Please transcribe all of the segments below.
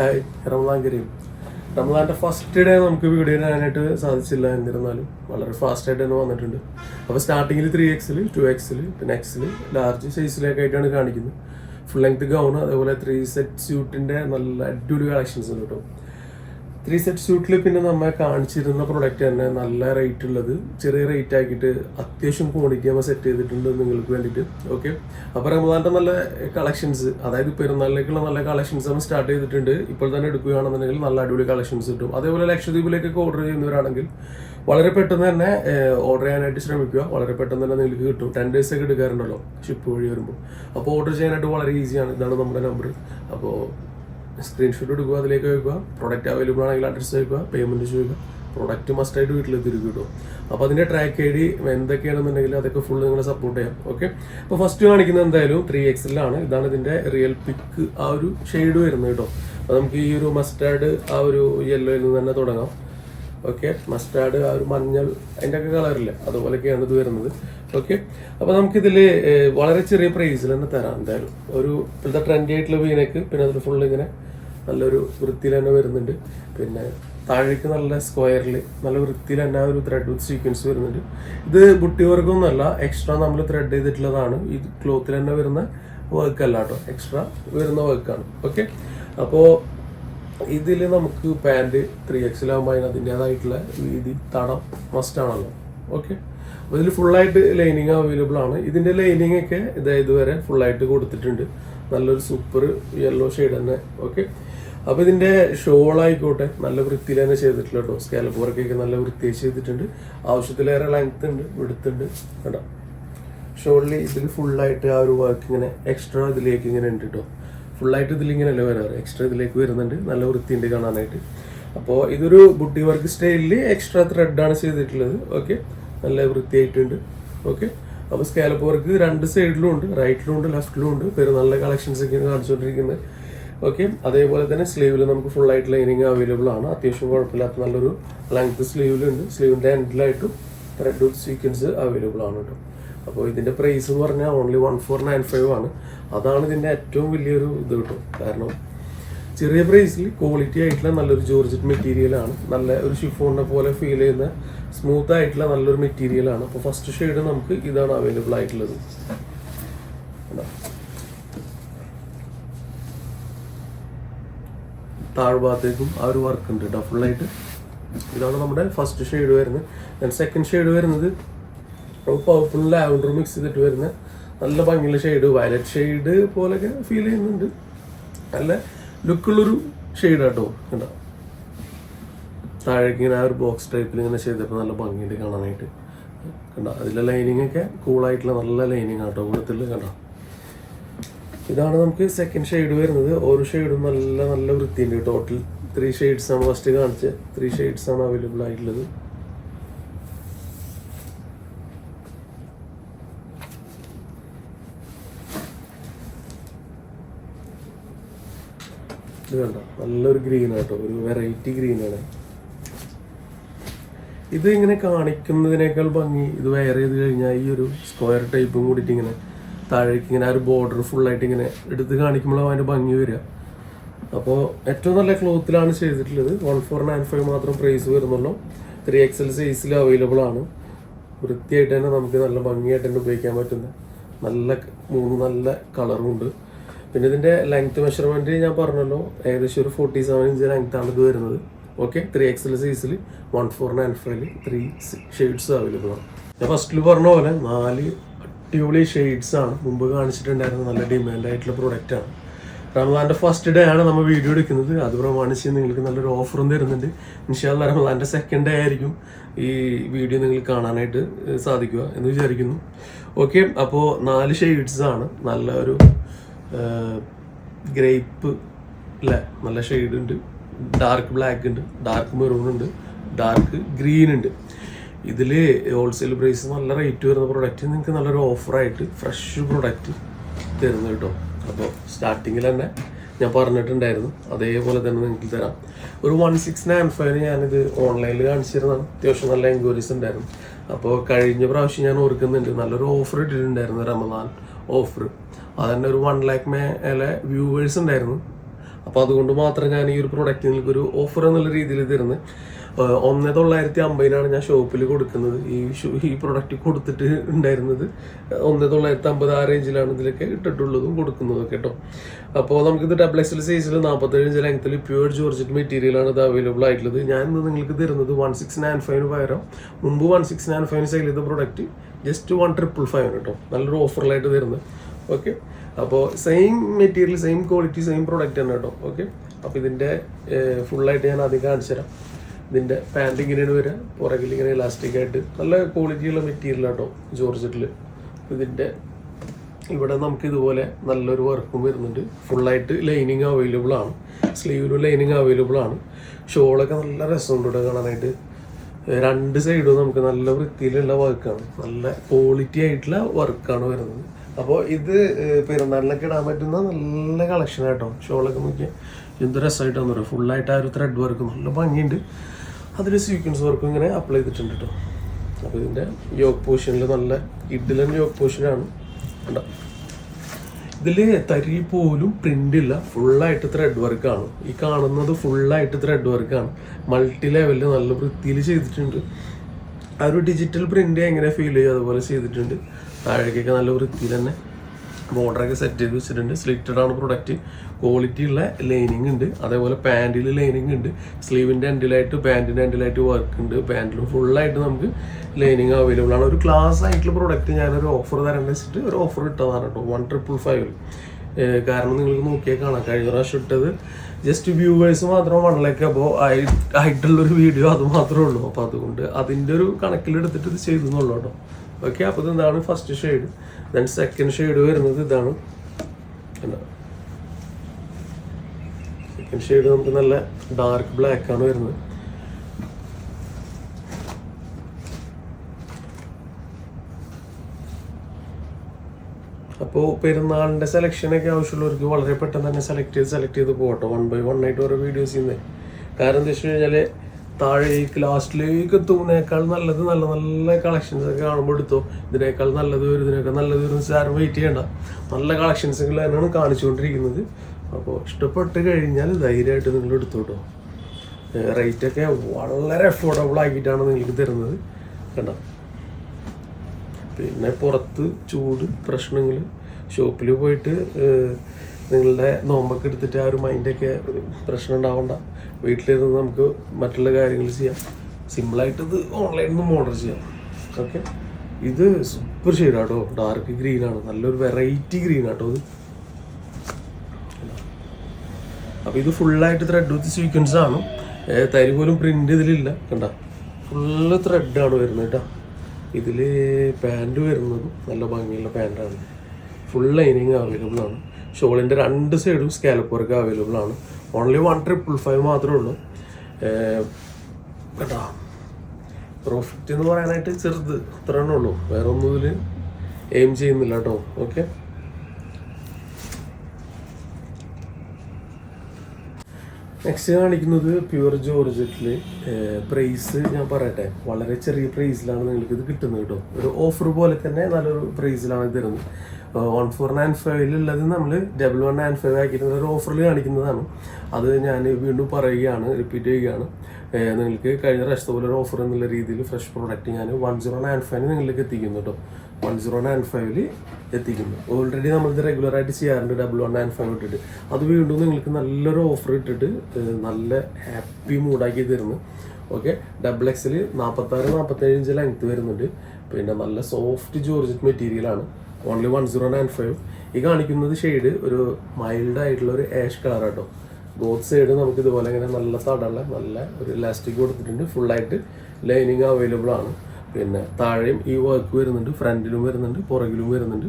Hi Ramadan Kareem റംലാന്റെ first day നമുക്ക് video ഇടാനായിട്ട് സാധിച്ചില്ല എന്നിരുന്നാലും വളരെ ഫാസ്റ്റായിട്ട് തന്നെ വന്നിട്ടുണ്ട്. അപ്പോൾ സ്റ്റാർട്ടിങ്ങിൽ ത്രീ എക്സിൽ ടു എക്സിൽ പിന്നെ എക്സിൽ ലാർജ് സൈസിലൊക്കെ ആയിട്ടാണ് കാണിക്കുന്നത്. ഫുൾ ലെങ്ത് ഗൗൺ അതേപോലെ ത്രീ സെറ്റ് സ്യൂട്ടിന്റെ നല്ല അടിപൊളി കളക്ഷൻസ് ഉണ്ട് കേട്ടോ. ത്രീ സെറ്റ് സ്യൂട്ടിൽ പിന്നെ നമ്മെ കാണിച്ചിരുന്ന പ്രൊഡക്റ്റ് തന്നെ നല്ല റേറ്റ് ഉള്ളത്. ചെറിയ റേറ്റ് ആക്കിയിട്ട് അത്യാവശ്യം ക്വാണ്ടിറ്റി നമ്മൾ സെറ്റ് ചെയ്തിട്ടുണ്ട് നിങ്ങൾക്ക് വേണ്ടിയിട്ട്. ഓക്കെ അപ്പോൾ റമദാന്റെ നല്ല കളക്ഷൻസ് അതായത് പെരുന്നാളിലേക്കുള്ള നല്ല കളക്ഷൻസ് നമ്മൾ സ്റ്റാർട്ട് ചെയ്തിട്ടുണ്ട്. ഇപ്പോൾ തന്നെ എടുക്കുകയാണെന്നുണ്ടെങ്കിൽ നല്ല അടിപൊളി കളക്ഷൻസ് കിട്ടും. അതേപോലെ ലക്ഷദ്വീപിലേക്കൊക്കെ ഓർഡർ ചെയ്യുന്നവരാണെങ്കിൽ വളരെ പെട്ടെന്ന് തന്നെ ഓർഡർ ചെയ്യാനായിട്ട് ശ്രമിക്കുക. വളരെ പെട്ടെന്ന് തന്നെ നിങ്ങൾക്ക് കിട്ടും. ടെൻ ഡേയ്സ് ഒക്കെ എടുക്കാറുണ്ടല്ലോ ഷിപ്പ് വഴി വരുമ്പോൾ. അപ്പോൾ ഓർഡർ ചെയ്യാനായിട്ട് വളരെ ഈസിയാണ് ഇതാണ് നമ്മുടെ നമ്പർ അപ്പോൾ സ്ക്രീൻഷോട്ട് എടുക്കുക അതിലേക്ക് വെക്കുക പ്രൊഡക്റ്റ് അവൈലബിൾ ആണെങ്കിൽ അഡ്രസ്സ് വെക്കുക പേയ്മെന്റ് ചെയ്യുക പ്രൊഡക്റ്റ് മസ്റ്റായിട്ട് വീട്ടിലെത്തിരിക്കും കേട്ടോ. അപ്പോൾ അതിന്റെ ട്രാക്ക് ഐ ഡി എന്തൊക്കെയാണെന്നുണ്ടെങ്കിൽ അതൊക്കെ ഫുൾ നിങ്ങളെ സപ്പോർട്ട് ചെയ്യാം. ഓക്കെ അപ്പോൾ ഫസ്റ്റ് കാണിക്കുന്നത് എന്തായാലും ത്രീ എക്സിലാണ് ഇതാണ് ഇതിന്റെ റിയൽ പിക്ക് ആ ഒരു ഷെയ്ഡ് വരുന്നത് കേട്ടോ. അപ്പോൾ നമുക്ക് ഈ ഒരു മസ്റ്റാർഡ് ആ ഒരു യെല്ലോയിൽ നിന്ന് തന്നെ തുടങ്ങാം. ഓക്കെ മസ്റ്റാർഡ് ആ ഒരു മഞ്ഞൾ അതിന്റെ ഒക്കെ കളറില്ല അതുപോലെയൊക്കെയാണ് ഇത് വരുന്നത്. ഓക്കെ അപ്പോൾ നമുക്കിതിൽ വളരെ ചെറിയ പ്രൈസിൽ തന്നെ തരാം എന്തായാലും. ഒരു ഇപ്പോഴത്തെ ട്രെൻഡി ആയിട്ടുള്ള വീനക്ക് പിന്നെ അതിൽ ഫുൾ ഇങ്ങനെ നല്ലൊരു വൃത്തിയിൽ തന്നെ വരുന്നുണ്ട്. പിന്നെ താഴേക്ക് നല്ല സ്ക്വയറിൽ നല്ല വൃത്തിയിൽ തന്നെ ഒരു ത്രെഡ് വിത്ത് സീക്വൻസ് വരുന്നുണ്ട്. ഇത് ബുട്ടി വർക്കൊന്നുമല്ല എക്സ്ട്രാ നമ്മൾ ത്രെഡ് ചെയ്തിട്ടുള്ളതാണ്. ഈ ക്ലോത്തിൽ തന്നെ വരുന്ന വർക്ക് അല്ല കേട്ടോ. എക്സ്ട്രാ വരുന്ന വർക്കാണ് ഓക്കെ അപ്പോൾ ഇതിൽ നമുക്ക് പാന്റ് ത്രീ എക്സിലാകുമ്പോൾ അതിന് അതിന്റെതായിട്ടുള്ള വീതി തടം മസ്റ്റാണല്ലോ ഓക്കെ അപ്പോൾ ഇതിൽ ഫുള്ളായിട്ട് ലൈനിങ് അവൈലബിൾ ആണ്. ഇതിന്റെ ലൈനിങ് ഒക്കെ ഇത് ഇതുവരെ ഫുള്ളായിട്ട് കൊടുത്തിട്ടുണ്ട്. നല്ലൊരു സൂപ്പർ യെല്ലോ ഷെയ്ഡ് തന്നെ. ഓക്കെ അപ്പോൾ ഇതിന്റെ ഷോൾ ആയിക്കോട്ടെ നല്ല വൃത്തിയിൽ തന്നെ ചെയ്തിട്ടുള്ള കേട്ടോ സ്കാലപ്പ് വർക്കൊക്കെ നല്ല വൃത്തിയായി ചെയ്തിട്ടുണ്ട്. ആവശ്യത്തിലേറെ ലെങ്ത് ഉണ്ട് വെടുത്തുണ്ട് കേട്ടോ ഷോളിൽ ഇതിൽ ഫുള്ളായിട്ട് ആ ഒരു വർക്ക് ഇങ്ങനെ എക്സ്ട്രാ ഇതിലേക്ക് ഇങ്ങനെ ഉണ്ട് കേട്ടോ ഫുള്ളായിട്ട് ഇതിലിങ്ങനെയല്ലേ വരാറ്? എക്സ്ട്രാ ഇതിലേക്ക് വരുന്നുണ്ട് നല്ല വൃത്തിയുണ്ട് കാണാനായിട്ട്. അപ്പോൾ ഇതൊരു ബുട്ടി വർക്ക് സ്റ്റൈലിൽ എക്സ്ട്രാ ത്രെഡാണ് ചെയ്തിട്ടുള്ളത്. ഓക്കെ നല്ല വൃത്തിയായിട്ടുണ്ട്. ഓക്കെ അപ്പോൾ സ്കാലപ്പ് വർക്ക് രണ്ട് സൈഡിലും ഉണ്ട് റൈറ്റിലും ഉണ്ട് ലെഫ്റ്റിലും ഉണ്ട്. പേര് നല്ല കളക്ഷൻസ് ഒക്കെ കാണിച്ചുകൊണ്ടിരിക്കുന്നത് ഓക്കെ അതേപോലെ തന്നെ സ്ലീവിൽ നമുക്ക് ഫുൾ ആയിട്ട് ലൈനിങ് അവൈലബിൾ ആണ്. അത്യാവശ്യം കുഴപ്പമില്ലാത്ത നല്ലൊരു ലെങ്ത് സ്ലീവിലുണ്ട് സ്ലീവിന്റെ എൻഡിലായിട്ടും ത്രെഡ് സീക്വൻസ് അവൈലബിൾ ആണ് കേട്ടോ അപ്പോൾ ഇതിന്റെ പ്രൈസ് എന്ന് പറഞ്ഞാൽ only one four nine five ആണ്. അതാണ് ഇതിന്റെ ഏറ്റവും വലിയൊരു ഇത് കിട്ടും കാരണം ചെറിയ പ്രൈസിൽ ക്വാളിറ്റി ആയിട്ടുള്ള നല്ലൊരു ജോർജറ്റ് മെറ്റീരിയൽ ആണ്. നല്ല ഒരു ഷിഫോണിനെ പോലെ ഫീൽ ചെയ്യുന്ന സ്മൂത്ത് ആയിട്ടുള്ള നല്ലൊരു മെറ്റീരിയൽ ആണ്. അപ്പോൾ ഫസ്റ്റ് ഷെയ്ഡ് നമുക്ക് ഇതാണ് അവൈലബിൾ ആയിട്ടുള്ളത് കണ്ടോ? താഴ്ഭാഗത്തേക്കും ആ ഒരു വർക്ക് ഉണ്ട് കേട്ടോ ഫുള്ളായിട്ട് ഇതാണ് നമ്മുടെ ഫസ്റ്റ് ഷെയ്ഡ് വരുന്നത്. ദെൻ സെക്കൻഡ് ഷെയ്ഡ് വരുന്നത് പവർഫുൾ ലാവൻഡർ മിക്സ് ചെയ്തിട്ട് വരുന്ന നല്ല ഭംഗിയുള്ള ഷെയ്ഡ് വയലറ്റ് ഷെയ്ഡ് പോലെയൊക്കെ ഫീൽ ചെയ്യുന്നുണ്ട്. നല്ല ലുക്കുള്ളൊരു ഷെയ്ഡ് കേട്ടോ കേട്ടോ താഴേക്ക് ഇങ്ങനെ ആ ഒരു ബോക്സ് ടൈപ്പിൽ ഇങ്ങനെ ചെയ്തപ്പോൾ നല്ല ഭംഗിയുണ്ട് കാണാനായിട്ട്. കണ്ടോ? അതിലെ ലൈനിങ് ഒക്കെ കൂളായിട്ടുള്ള നല്ല ലൈനിങ് ആട്ടോ കൂടുതൽ കണ്ടോ? ഇതാണ് നമുക്ക് സെക്കൻഡ് ഷെയ്ഡ് വരുന്നത്. ഓരോ ഷെയ്ഡും നല്ല നല്ല വൃത്തിയുണ്ട് ടോട്ടൽ ത്രീ ഷെയ്ഡ്സ് ആണ് ഫസ്റ്റ് കാണിച്ചത്. ത്രീ ഷെയ്ഡ്സ് ആണ് അവൈലബിൾ ആയിട്ടുള്ളത്. നല്ലൊരു ഗ്രീൻ ആട്ടോ ഒരു വെറൈറ്റി ആണ്. ഇത് ഇങ്ങനെ കാണിക്കുന്നതിനേക്കാൾ ഭംഗി ഇത് വെയർ ചെയ്ത് കഴിഞ്ഞാൽ ഈ ഒരു സ്ക്വയർ ടൈപ്പും കൂടിയിട്ട് ഇങ്ങനെ താഴേക്ക് ഇങ്ങനെ ആ ഒരു ബോർഡർ ഫുള്ളായിട്ട് ഇങ്ങനെ എടുത്ത് കാണിക്കുമ്പോഴും അതിന്റെ ഭംഗി വരിക. അപ്പോൾ ഏറ്റവും നല്ല ക്ലോത്തിലാണ് ചെയ്തിട്ടുള്ളത്. വൺ ഫോർ നയൻ ഫൈവ് മാത്രം പ്രൈസ് വരുന്നുള്ളൂ. ത്രീ എക്സൽ സൈസിൽ അവൈലബിൾ ആണ്. വൃത്തിയായിട്ട് തന്നെ നമുക്ക് നല്ല ഭംഗിയായിട്ട് തന്നെ ഉപയോഗിക്കാൻ പറ്റുന്ന നല്ല മൂന്ന് നല്ല കളറും ഉണ്ട്. പിന്നെ ഇതിന്റെ ലെങ്ത് മെഷർമെന്റ് ഞാൻ പറഞ്ഞല്ലോ. ഏകദേശം ഒരു ഫോർട്ടി സെവൻ ഇഞ്ച് ലെങ്ത് ആണ് ഇത് വരുന്നത്. ഓക്കെ ത്രീ എക്സൽ സൈസിൽ വൺ ഫോർ നയൻ ഫൈവിൽ ത്രീ ഷെയ്ഡ്സ് അവൈലബിൾ ആണ്. ഞാൻ ഫസ്റ്റിൽ പറഞ്ഞ പോലെ നാല് അടിപൊളി ഷെയ്ഡ്സ് ആണ്. മുമ്പ് കാണിച്ചിട്ടുണ്ടായിരുന്ന നല്ല ഡിമാൻഡ് ആയിട്ടുള്ള പ്രൊഡക്റ്റ് ആണ്. റമദാന്റെ ഫസ്റ്റ് ഡേ ആണ് നമ്മൾ വീഡിയോ എടുക്കുന്നത്. അത് പ്രമാണിച്ച് നിങ്ങൾക്ക് നല്ലൊരു ഓഫറും തരുന്നുണ്ട്. ഇൻഷാല്ല റമദാന്റെ സെക്കൻഡ് ഡേ ആയിരിക്കും ഈ വീഡിയോ നിങ്ങൾ കാണാനായിട്ട് സാധിക്കുക എന്ന് വിചാരിക്കുന്നു. ഓക്കെ അപ്പോൾ നാല് ഷെയ്ഡ്സ് ആണ്. നല്ല ഒരു ഗ്രേപ്പ് അല്ലേ നല്ല ഷെയ്ഡ് ഉണ്ട്. ഡാർക്ക് ബ്ലാക്ക് ഉണ്ട്. ഡാർക്ക് മെറൂൺ ഉണ്ട്. ഡാർക്ക് ഗ്രീൻ ഉണ്ട്. ഇതിൽ ഹോൾസെയിൽ പ്രൈസ് നല്ല റേറ്റ് വരുന്ന പ്രൊഡക്റ്റ് നിങ്ങൾക്ക് നല്ലൊരു ഓഫറായിട്ട് ഫ്രഷ് പ്രൊഡക്റ്റ് തരുന്നു കേട്ടോ. അപ്പോൾ സ്റ്റാർട്ടിങ്ങിൽ തന്നെ ഞാൻ പറഞ്ഞിട്ടുണ്ടായിരുന്നു. അതേപോലെ തന്നെ നിങ്ങൾക്ക് തരാം. ഒരു വൺ സിക്സ് നയൻ ഫൈവിന് ഞാനിത് ഓൺലൈനിൽ കാണിച്ചിരുന്നതാണ്. അത്യാവശ്യം നല്ല എൻക്വയറീസ് ഉണ്ടായിരുന്നു. അപ്പോൾ കഴിഞ്ഞ പ്രാവശ്യം ഞാൻ ഓർക്കുന്നുണ്ട് നല്ലൊരു ഓഫർ ഇട്ടിട്ടുണ്ടായിരുന്നു റമദാൻ ഓഫർ അതന്നെ ഒരു വൺ ലാക്ക് മേലെ വ്യൂവേഴ്സ് ഉണ്ടായിരുന്നു. അപ്പോൾ അതുകൊണ്ട് മാത്രം ഞാൻ ഈ ഒരു പ്രൊഡക്റ്റ് നിങ്ങൾക്ക് ഒരു ഓഫർ എന്നുള്ള രീതിയിൽ തരുന്നത് ഒന്ന് തൊള്ളായിരത്തി അമ്പതിനാണ് ഞാൻ ഷോപ്പിൽ കൊടുക്കുന്നത്. ഈ ഈ പ്രൊഡക്റ്റ് കൊടുത്തിട്ട് ഉണ്ടായിരുന്നത്. ഒന്ന് തൊള്ളായിരത്തി അമ്പത് ആ റേഞ്ചിലാണ് ഇതിലൊക്കെ ഇട്ടിട്ടുള്ളതും കൊടുക്കുന്നതും കേട്ടോ അപ്പോൾ നമുക്കിത് ഡബിൾ എക്സൽ സൈസിൽ നാൽപ്പത്തേഴ് ഇഞ്ച് ലെങ്ത്തിൽ പ്യൂർ ജോർജറ്റ് മെറ്റീരിയലാണ് ഇത് അവൈലബിൾ ആയിട്ടുള്ളത്. ഞാൻ ഇന്ന് നിങ്ങൾക്ക് തരുന്നത് വൺ സിക്സ് നയൻ ഫൈവിന് പകരം മുമ്പ് വൺ സിക്സ് നയൻ ഫൈവിന് സെയിൽ ചെയ്ത product just one triple five കേട്ടോ നല്ലൊരു ഓഫറിലായിട്ട് തരുന്നത് ഓക്കെ അപ്പോൾ same material same quality same product തന്നെ കേട്ടോ ഓക്കെ അപ്പോൾ ഇതിന്റെ ഫുള്ളായിട്ട് ഞാൻ ആദ്യം കാണിച്ചു തരാം ഇതിന്റെ പാന്റ് ഇങ്ങനെയാണ് വരിക. പുറകിൽ ഇങ്ങനെ ഇലാസ്റ്റിക് ആയിട്ട് നല്ല ക്വാളിറ്റിയുള്ള മെറ്റീരിയൽ കേട്ടോ ജോർജറ്റിൽ ഇതിന്റെ ഇവിടെ നമുക്ക് ഇതുപോലെ നല്ലൊരു വർക്കും വരുന്നുണ്ട്. ഫുള്ളായിട്ട് ലൈനിങ് അവൈലബിൾ ആണ്. സ്ലീവിലും ലൈനിങ് അവൈലബിൾ ആണ്. ഷോളൊക്കെ നല്ല രസമുണ്ട് ഇവിടെ കാണാനായിട്ട്. രണ്ട് സൈഡും നമുക്ക് നല്ല വൃത്തിയിലുള്ള വർക്കാണ് നല്ല ക്വാളിറ്റി ആയിട്ടുള്ള വർക്കാണ് വരുന്നത്. അപ്പോൾ ഇത് പെരുന്നാളിലൊക്കെ ഇടാൻ പറ്റുന്ന നല്ല കളക്ഷൻ കേട്ടോ ഷോളൊക്കെ നോക്കിയാൽ എന്ത് രസമായിട്ടാണെന്ന് പറയുക ഫുള്ളായിട്ട് ആ ഒരു ത്രെഡ് വർക്ക് നല്ല ഭംഗിയുണ്ട്. അതിൽ സീക്വൻസ് വർക്കും ഇങ്ങനെ അപ്ലൈ ചെയ്തിട്ടുണ്ട് കേട്ടോ അപ്പോൾ ഇതിന്റെ യോഗ പോഷനിൽ നല്ല ഇഡ്ഡലൻ യോഗ പോഷനാണ് കണ്ടോ? ഇതിൽ തരി പോലും പ്രിന്റ് ഇല്ല. ഫുള്ളായിട്ട് ത്രെഡ് വർക്കാണ് ഈ കാണുന്നത് ഫുള്ളായിട്ട് ത്രെഡ് വർക്കാണ് മൾട്ടി ലെവലിൽ നല്ല വൃത്തിയിൽ ചെയ്തിട്ടുണ്ട്. ആ ഒരു ഡിജിറ്റൽ പ്രിന്റ് എങ്ങനെ ഫീൽ ചെയ്യും? അതുപോലെ ചെയ്തിട്ടുണ്ട്. താഴേക്കൊക്കെ നല്ല വൃത്തിയിൽ തന്നെ ബോർഡറൊക്കെ സെറ്റ് ചെയ്ത് വെച്ചിട്ടുണ്ട്. സ്ലിറ്റഡ് ആണ് പ്രൊഡക്റ്റ് ക്വാളിറ്റി ഉള്ള ലൈനിങ് ഉണ്ട്. അതേപോലെ പാന്റിൽ ലൈനിങ് ഉണ്ട്. സ്ലീവിന്റെ എൻഡിലായിട്ട് പാന്റിന്റെ എൻഡിലായിട്ട് വർക്ക് ഉണ്ട്. പാന്റിലും ഫുള്ളായിട്ട് നമുക്ക് ലൈനിങ് അവൈലബിൾ ആണ്. ഒരു ക്ലാസ് ആയിട്ടുള്ള പ്രൊഡക്റ്റ് ഞാനൊരു ഓഫർ തരാൻ വെച്ചിട്ട് ഒരു ഓഫർ ഇട്ടതാണ് കേട്ടോ വൺ ട്രിപ്പിൾ ഫൈവിൽ കാരണം നിങ്ങൾക്ക് നോക്കിയാൽ കാണാം. കഴിഞ്ഞ പ്രാവശ്യം ഇട്ടത് ജസ്റ്റ് വ്യൂവേഴ്സ് മാത്രം വണ്ണിലേക്ക് അപ്പോൾ ആയിട്ടുള്ളൊരു വീഡിയോ അത് മാത്രമേ ഉള്ളൂ. അപ്പോൾ അതുകൊണ്ട് അതിന്റെ ഒരു കണക്കിലെടുത്തിട്ട് ഇത് ചെയ്തെന്നുള്ളൂ കേട്ടോ ഓക്കെ അപ്പോൾ ഇതാണ് first shade then second shade വരുന്നത് ഇതാണ്. സെക്കൻഡ് ഷെയ്ഡ് നമുക്ക് നല്ല ഡാർക്ക് ബ്ലാക്ക് ആണ് വരുന്നത്. അപ്പോൾ പെരുന്നാളിന്റെ സെലക്ഷനൊക്കെ ആവശ്യമുള്ളവർക്ക് വളരെ പെട്ടെന്ന് തന്നെ സെലക്ട് ചെയ്ത് സെലക്ട് ചെയ്ത് പോകട്ടോ. വൺ ബൈ വൺ ആയിട്ട് ഓരോ വീഡിയോസ് ചെയ്യുന്നത് കാരണം എന്താ വെച്ച് കഴിഞ്ഞാൽ താഴേക്ക് ലാസ്റ്റിലേക്ക് എത്തുന്നതിനേക്കാൾ നല്ലത് നല്ല നല്ല കളക്ഷൻസ് ഒക്കെ കാണുമ്പോൾ എടുത്തോ. ഇതിനേക്കാൾ നല്ലത് വരും ഇതിനേക്കാൾ നല്ലത് വരും സാറും വെയിറ്റ് ചെയ്യണ്ട. നല്ല കളക്ഷൻസ് തന്നെയാണ് കാണിച്ചുകൊണ്ടിരിക്കുന്നത്. അപ്പോൾ ഇഷ്ടപ്പെട്ട് കഴിഞ്ഞാൽ ധൈര്യമായിട്ട് നിങ്ങൾ എടുത്തോട്ടോ. റേറ്റൊക്കെ വളരെ അഫോർഡബിൾ ആക്കിയിട്ടാണ് നിങ്ങൾക്ക് തരുന്നത്. കണ്ട? പിന്നെ പുറത്ത് ചൂട് പ്രശ്നങ്ങൾ ഷോപ്പിൽ പോയിട്ട് നിങ്ങളുടെ നോമ്പൊക്കെ എടുത്തിട്ട് ആ ഒരു മൈൻഡൊക്കെ പ്രശ്നം ഉണ്ടാവണ്ട. വീട്ടിലിരുന്ന് നമുക്ക് മറ്റുള്ള കാര്യങ്ങൾ ചെയ്യാം. സിമ്പിളായിട്ട് ഇത് ഓൺലൈനിൽ നിന്നും ഓർഡർ ചെയ്യാം. ഓക്കെ ഇത് സൂപ്പർ ഷെയ്ഡാട്ടോ ഡാർക്ക് ഗ്രീൻ ആണ്. നല്ലൊരു വെറൈറ്റി ഗ്രീൻ ആട്ടോ ഇത്. അപ്പോൾ ഇത് ഫുള്ളായിട്ട് ത്രെഡ് വിത്ത് സീക്വൻസ് ആണ്. തരി പോലും പ്രിന്റ് ഇതിലില്ല കണ്ട? ഫുള്ള് ത്രെഡാണ് വരുന്നത് കേട്ടോ. ഇതിൽ പാന്റ് വരുന്നത് നല്ല ഭംഗിയുള്ള പാന്റാണ് ഫുൾ ലൈനിങ് അവൈലബിൾ ആണ്. ഷോളിന്റെ രണ്ട് സൈഡും സ്കാലപ്പ് വർക്ക് അവൈലബിൾ ആണ്. ഓൺലി വൺ ട്രിപ്പിൾ ഫൈവ് മാത്രമേ ഉള്ളൂ. കേട്ടോ. പ്രോഫിറ്റ് എന്ന് പറയാനായിട്ട് ചെറുത് അത്ര തന്നെ ഉള്ളൂ. വേറെ ഒന്നും ഇതിൽ എയിം ചെയ്യുന്നില്ല കേട്ടോ. ഓക്കെ നെക്സ്റ്റ് കാണിക്കുന്നത് പ്യുവർ ജോർജറ്റിൽ പ്രൈസ് ഞാൻ പറയട്ടെ. വളരെ ചെറിയ പ്രൈസിലാണ് നിങ്ങൾക്ക് ഇത് കിട്ടുന്നത് കേട്ടോ. ഒരു ഓഫർ പോലെ തന്നെ നല്ലൊരു പ്രൈസിലാണ് തരുന്നത്. വൺ ഫോർ നയൻ ഫൈവിലുള്ളത് നമ്മൾ ഡബിൾ വൺ നയൻ ഫൈവ് ആക്കിയിരുന്ന ഒരു ഓഫറിൽ കാണിക്കുന്നതാണ്. അത് ഞാൻ വീണ്ടും പറയുകയാണ് റിപ്പീറ്റ് ചെയ്യുകയാണ്. നിങ്ങൾക്ക് കഴിഞ്ഞ പ്രാവശ്യത്തെ പോലെ ഒരു ഓഫർ എന്നുള്ള രീതിയിൽ ഫ്രഷ് പ്രോഡക്റ്റ് ഞാൻ വൺ സീറോ നയൻ ഫൈവിന് നിങ്ങളിലേക്ക് എത്തിക്കുന്നു കേട്ടോ വൺ സീറോ നയൻ ഫൈവിൽ എത്തിക്കുന്നു. ഓൾറെഡി നമ്മളിത് റെഗുലർ ആയിട്ട് ചെയ്യാറുണ്ട് ഡബിൾ വൺ നയൻ ഫൈവ് ഇട്ടിട്ട്. അത് വീണ്ടും നിങ്ങൾക്ക് നല്ലൊരു ഓഫർ ഇട്ടിട്ട് നല്ല ഹാപ്പി മൂഡാക്കി തരുന്നു. ഓക്കെ ഡബിൾ എക്സിൽ നാൽപ്പത്താറ് നാൽപ്പത്തേഴ് ഇഞ്ച് ലെങ്ത് വരുന്നുണ്ട്. പിന്നെ നല്ല സോഫ്റ്റ് ജോർജറ്റ് മെറ്റീരിയൽ ആണ്. Only one zero nine five ഈ കാണിക്കുന്നത് ഷെയ്ഡ് ഒരു മൈൽഡ് ആയിട്ടുള്ള ഒരു ആഷ് കളർ കേട്ടോ ബോത്ത് സൈഡ് നമുക്ക് ഇതുപോലെ ഇങ്ങനെ നല്ല തടമുള്ള നല്ല ഒരു ഇലാസ്റ്റിക് കൊടുത്തിട്ടുണ്ട്. ഫുള്ളായിട്ട് ലൈനിങ് അവൈലബിൾ ആണ്. പിന്നെ താഴെയും ഈ വർക്ക് വരുന്നുണ്ട് ഫ്രണ്ടിലും വരുന്നുണ്ട് പുറകിലും വരുന്നുണ്ട്.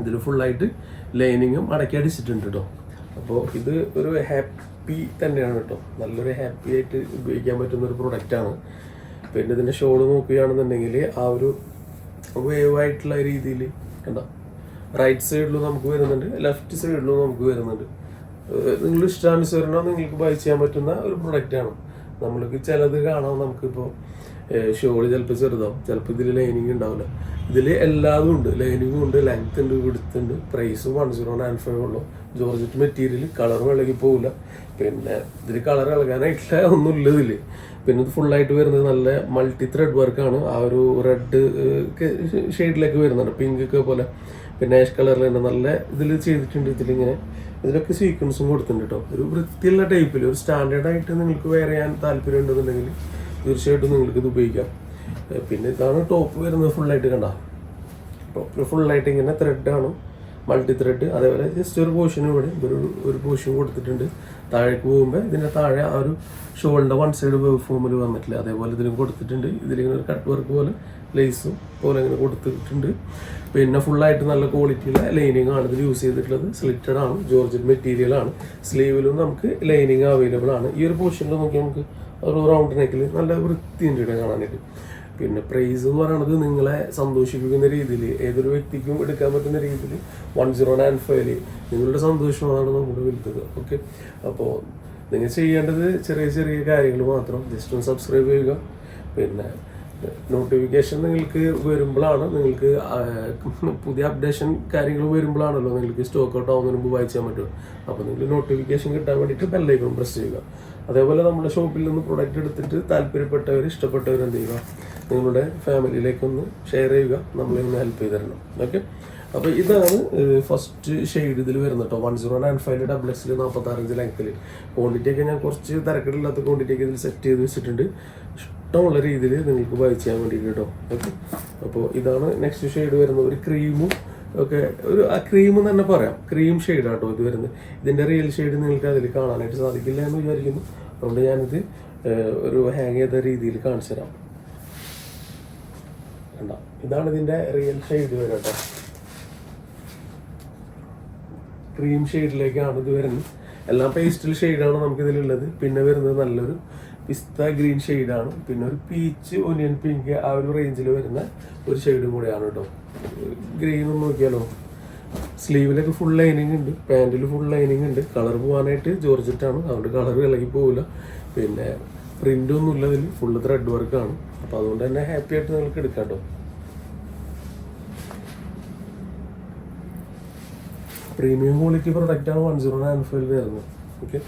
ഇതിൽ ഫുള്ളായിട്ട് ലൈനിങ്ങും അടക്കി അടിച്ചിട്ടുണ്ട് കേട്ടോ അപ്പോൾ ഇത് ഒരു ഹാപ്പി തന്നെയാണ് കേട്ടോ നല്ലൊരു ഹാപ്പി ആയിട്ട് ഉപയോഗിക്കാൻ പറ്റുന്ന ഒരു പ്രൊഡക്റ്റാണ് പിന്നെ ഇതിന്റെ ഷോൾ നോക്കുകയാണെന്നുണ്ടെങ്കിൽ ആ ഒരു വേവായിട്ടുള്ള രീതിയിൽ കണ്ടോ? റൈറ്റ് സൈഡിലും നമുക്ക് വരുന്നുണ്ട് ലെഫ്റ്റ് സൈഡിലും നമുക്ക് വരുന്നുണ്ട്. നിങ്ങൾ ഇഷ്ടാനുസരണം നിങ്ങൾക്ക് ബൈ ചെയ്യാൻ പറ്റുന്ന ഒരു പ്രൊഡക്റ്റാണ് നമ്മൾക്ക് ചിലത് കാണാം നമുക്കിപ്പോൾ ഷോൾ ചിലപ്പോൾ ചെറുതാവും ചിലപ്പോൾ ഇതിൽ ലൈനിങ് ഉണ്ടാവില്ല. ഇതിൽ എല്ലാതും ഉണ്ട് ലൈനിങ്ങും ഉണ്ട് ലെങ്ത് ഉണ്ട് വിടുത്തുണ്ട് പ്രൈസും വൺ സീറോ നയൻ ഫൈവ് ഉള്ളൂ. ജോർജറ്റ് മെറ്റീരിയൽ കളറും ഇളകി പോകില്ല പിന്നെ ഇതിൽ കളർ ഇളകാനായിട്ടില്ല ഒന്നുമില്ല ഇതിൽ പിന്നെ ഇത് ഫുള്ളായിട്ട് വരുന്നത് നല്ല മൾട്ടി ത്രെഡ് വർക്കാണ് ആ ഒരു റെഡ് ഷെയ്ഡിലേക്ക് വരുന്നുണ്ട്. പിങ്ക് ഒക്കെ പോലെ. പിന്നെ ആഷ് കളറിൽ തന്നെ നല്ല ഇതിൽ ചെയ്തിട്ടുണ്ട് ഇതിലിങ്ങനെ. ഇതിലൊക്കെ സീക്വൻസും കൊടുത്തിട്ടുണ്ട് കേട്ടോ ഒരു വൃത്തിയുള്ള ടൈപ്പിൽ ഒരു സ്റ്റാൻഡേർഡായിട്ട് നിങ്ങൾക്ക് വേറെ ചെയ്യാൻ താല്പര്യം ഉണ്ടെന്നുണ്ടെങ്കിൽ തീർച്ചയായിട്ടും നിങ്ങൾക്ക് ഇത് ഉപയോഗിക്കാം. പിന്നെ ഇതാണ് ടോപ്പ് വരുന്നത് ഫുള്ളായിട്ട് കണ്ട. ടോപ്പിൽ ഫുള്ളായിട്ട് ഇങ്ങനെ ത്രെഡാണ് മൾട്ടി ത്രെഡ് അതേപോലെ ജസ്റ്റ് ഒരു പോർഷൻ ഇവിടെ ഒരു ഒരു പോർഷൻ കൊടുത്തിട്ടുണ്ട്. താഴേക്ക് പോകുമ്പോൾ ഇതിന്റെ താഴെ ആ ഒരു ഷോളിന്റെ വൺ സൈഡ് വേവ് ഫോമിൽ വന്നിട്ടില്ല. അതേപോലെ ഇതിലും കൊടുത്തിട്ടുണ്ട്. ഇതിലിങ്ങനെ ഒരു കട്ട് വർക്ക് പോലെ ലേസും പോലെ ഇങ്ങനെ കൊടുത്തിട്ടുണ്ട്. പിന്നെ ഫുള്ളായിട്ട് നല്ല ക്വാളിറ്റിയുള്ള ലൈനിങ് ആണ് ഇതിൽ യൂസ് ചെയ്തിട്ടുള്ളത്. സ്ലിറ്റഡ് ആണ് ജോർജറ്റ് മെറ്റീരിയൽ ആണ്. സ്ലീവിലും നമുക്ക് ലൈനിങ് അവൈലബിൾ ആണ്. ഈ ഒരു പോർഷനിൽ നോക്കി നമുക്ക് ഒരു റൗണ്ട് നെക്കിൽ നല്ല വൃത്തിയുണ്ട് കാണാനായിട്ട്. പിന്നെ പ്രൈസ് എന്ന് പറയുന്നത് നിങ്ങളെ സന്തോഷിപ്പിക്കുന്ന രീതിയിൽ ഏതൊരു വ്യക്തിക്കും എടുക്കാൻ പറ്റുന്ന രീതിയിൽ വൺ സീറോ നയൻ ഫൈവിൽ നിങ്ങളുടെ സന്തോഷമാണ് നമ്മുടെ വലുത്. ഓക്കെ അപ്പോൾ നിങ്ങൾ ചെയ്യേണ്ടത് ചെറിയ ചെറിയ കാര്യങ്ങൾ മാത്രം ജസ്റ്റ് ഒന്ന് സബ്സ്ക്രൈബ് ചെയ്യുക. പിന്നെ നോട്ടിഫിക്കേഷൻ നിങ്ങൾക്ക് വരുമ്പോഴാണ് നിങ്ങൾക്ക് പുതിയ അപ്ഡേഷൻ കാര്യങ്ങൾ വരുമ്പോഴാണല്ലോ നിങ്ങൾക്ക് സ്റ്റോക്ക് ഔട്ട് ആവുന്നതിന് മുമ്പ് വായിച്ചാൽ പറ്റും അപ്പോൾ നിങ്ങൾ നോട്ടിഫിക്കേഷൻ കിട്ടാൻ വേണ്ടിയിട്ട് ബെല്ലൈക്കൺ പ്രസ് ചെയ്യുക. അതേപോലെ നമ്മുടെ ഷോപ്പിൽ നിന്ന് പ്രൊഡക്റ്റ് എടുത്തിട്ട് താല്പര്യപ്പെട്ടവർ ഇഷ്ടപ്പെട്ടവർ എന്ത് ചെയ്യുക? നിങ്ങളുടെ ഫാമിലിയിലേക്കൊന്ന് ഷെയർ ചെയ്യുക. നമ്മളെ ഒന്ന് ഹെൽപ്പ് ചെയ്ത് തരണം. ഓക്കെ അപ്പോൾ ഇതാണ് ഫസ്റ്റ് ഷെയ്ഡ് ഇതിൽ വരുന്നത് കേട്ടോ one zero nine five double എക്സിൽ നാൽപ്പത്താറഞ്ച് ലെങ്ത്തിൽ ക്വാണ്ടിറ്റി ഒക്കെ ഞാൻ കുറച്ച് തിരക്കിടില്ലാത്ത ക്വാണ്ടിറ്റി ഒക്കെ ഇതിൽ സെറ്റ് ചെയ്ത് വെച്ചിട്ടുണ്ട്. ഇഷ്ടമുള്ള രീതിയിൽ നിങ്ങൾക്ക് ബൈ ചെയ്യാൻ വേണ്ടിയിട്ട് കേട്ടോ ഓക്കെ അപ്പോൾ ഇതാണ് നെക്സ്റ്റ് ഷെയ്ഡ് വരുന്നത്. ഒരു ക്രീമും ഓക്കെ ഒരു ആ ക്രീം തന്നെ പറയാം. ക്രീം ഷെയ്ഡ് ആട്ടോ ഇത് വരുന്നത്. ഇതിന്റെ റിയൽ ഷെയ്ഡ് നിങ്ങൾക്ക് അതിൽ കാണാനായിട്ട് സാധിക്കില്ല എന്ന് വിചാരിക്കുന്നു. അതുകൊണ്ട് ഞാനിത് ഒരു ഹാങ് ചെയ്ത രീതിയിൽ കാണിച്ചു തരാം. കണ്ട? ഇതാണ് ഇതിന്റെ റിയൽ ഷെയ്ഡ് വരട്ടെ ക്രീം ഷെയ്ഡിലേക്കാണ് ഇത് വരുന്നത്. എല്ലാം പേസ്റ്റൽ ഷെയ്ഡാണ് നമുക്ക് ഇതിലുള്ളത് പിന്നെ വരുന്നത് നല്ലൊരു പിസ്ത ഗ്രീൻ ഷെയ്ഡാണ് പിന്നെ ഒരു പീച്ച് ഒനിയൻ പിങ്ക് ആ ഒരു റേഞ്ചിൽ വരുന്ന ഒരു ഷെയ്ഡും കൂടെയാണ് കേട്ടോ. ഗ്രീൻ ഒന്ന് നോക്കിയാലോ? സ്ലീവിലൊക്കെ ഫുൾ ലൈനിങ് ഉണ്ട്. പാന്റിൽ ഫുൾ ലൈനിങ് ഉണ്ട്. കളർ പോകാനായിട്ട് ജോർജറ്റാണ് അതുകൊണ്ട് കളർ ഇളകി പോകില്ല പിന്നെ പ്രിന്റ് ഒന്നും ഇല്ല ഇതിൽ ഫുള്ള് ത്രെഡ് വർക്കാണ് അപ്പോൾ അതുകൊണ്ട് തന്നെ ഹാപ്പി ആയിട്ട് നിങ്ങൾക്ക് എടുക്കാം കേട്ടോ പ്രീമിയം ക്വാളിറ്റി പ്രൊഡക്റ്റ് ആണ് വൺ സീറോ നയൻ ഫൈവ് വരുന്നത്. ഓക്കെ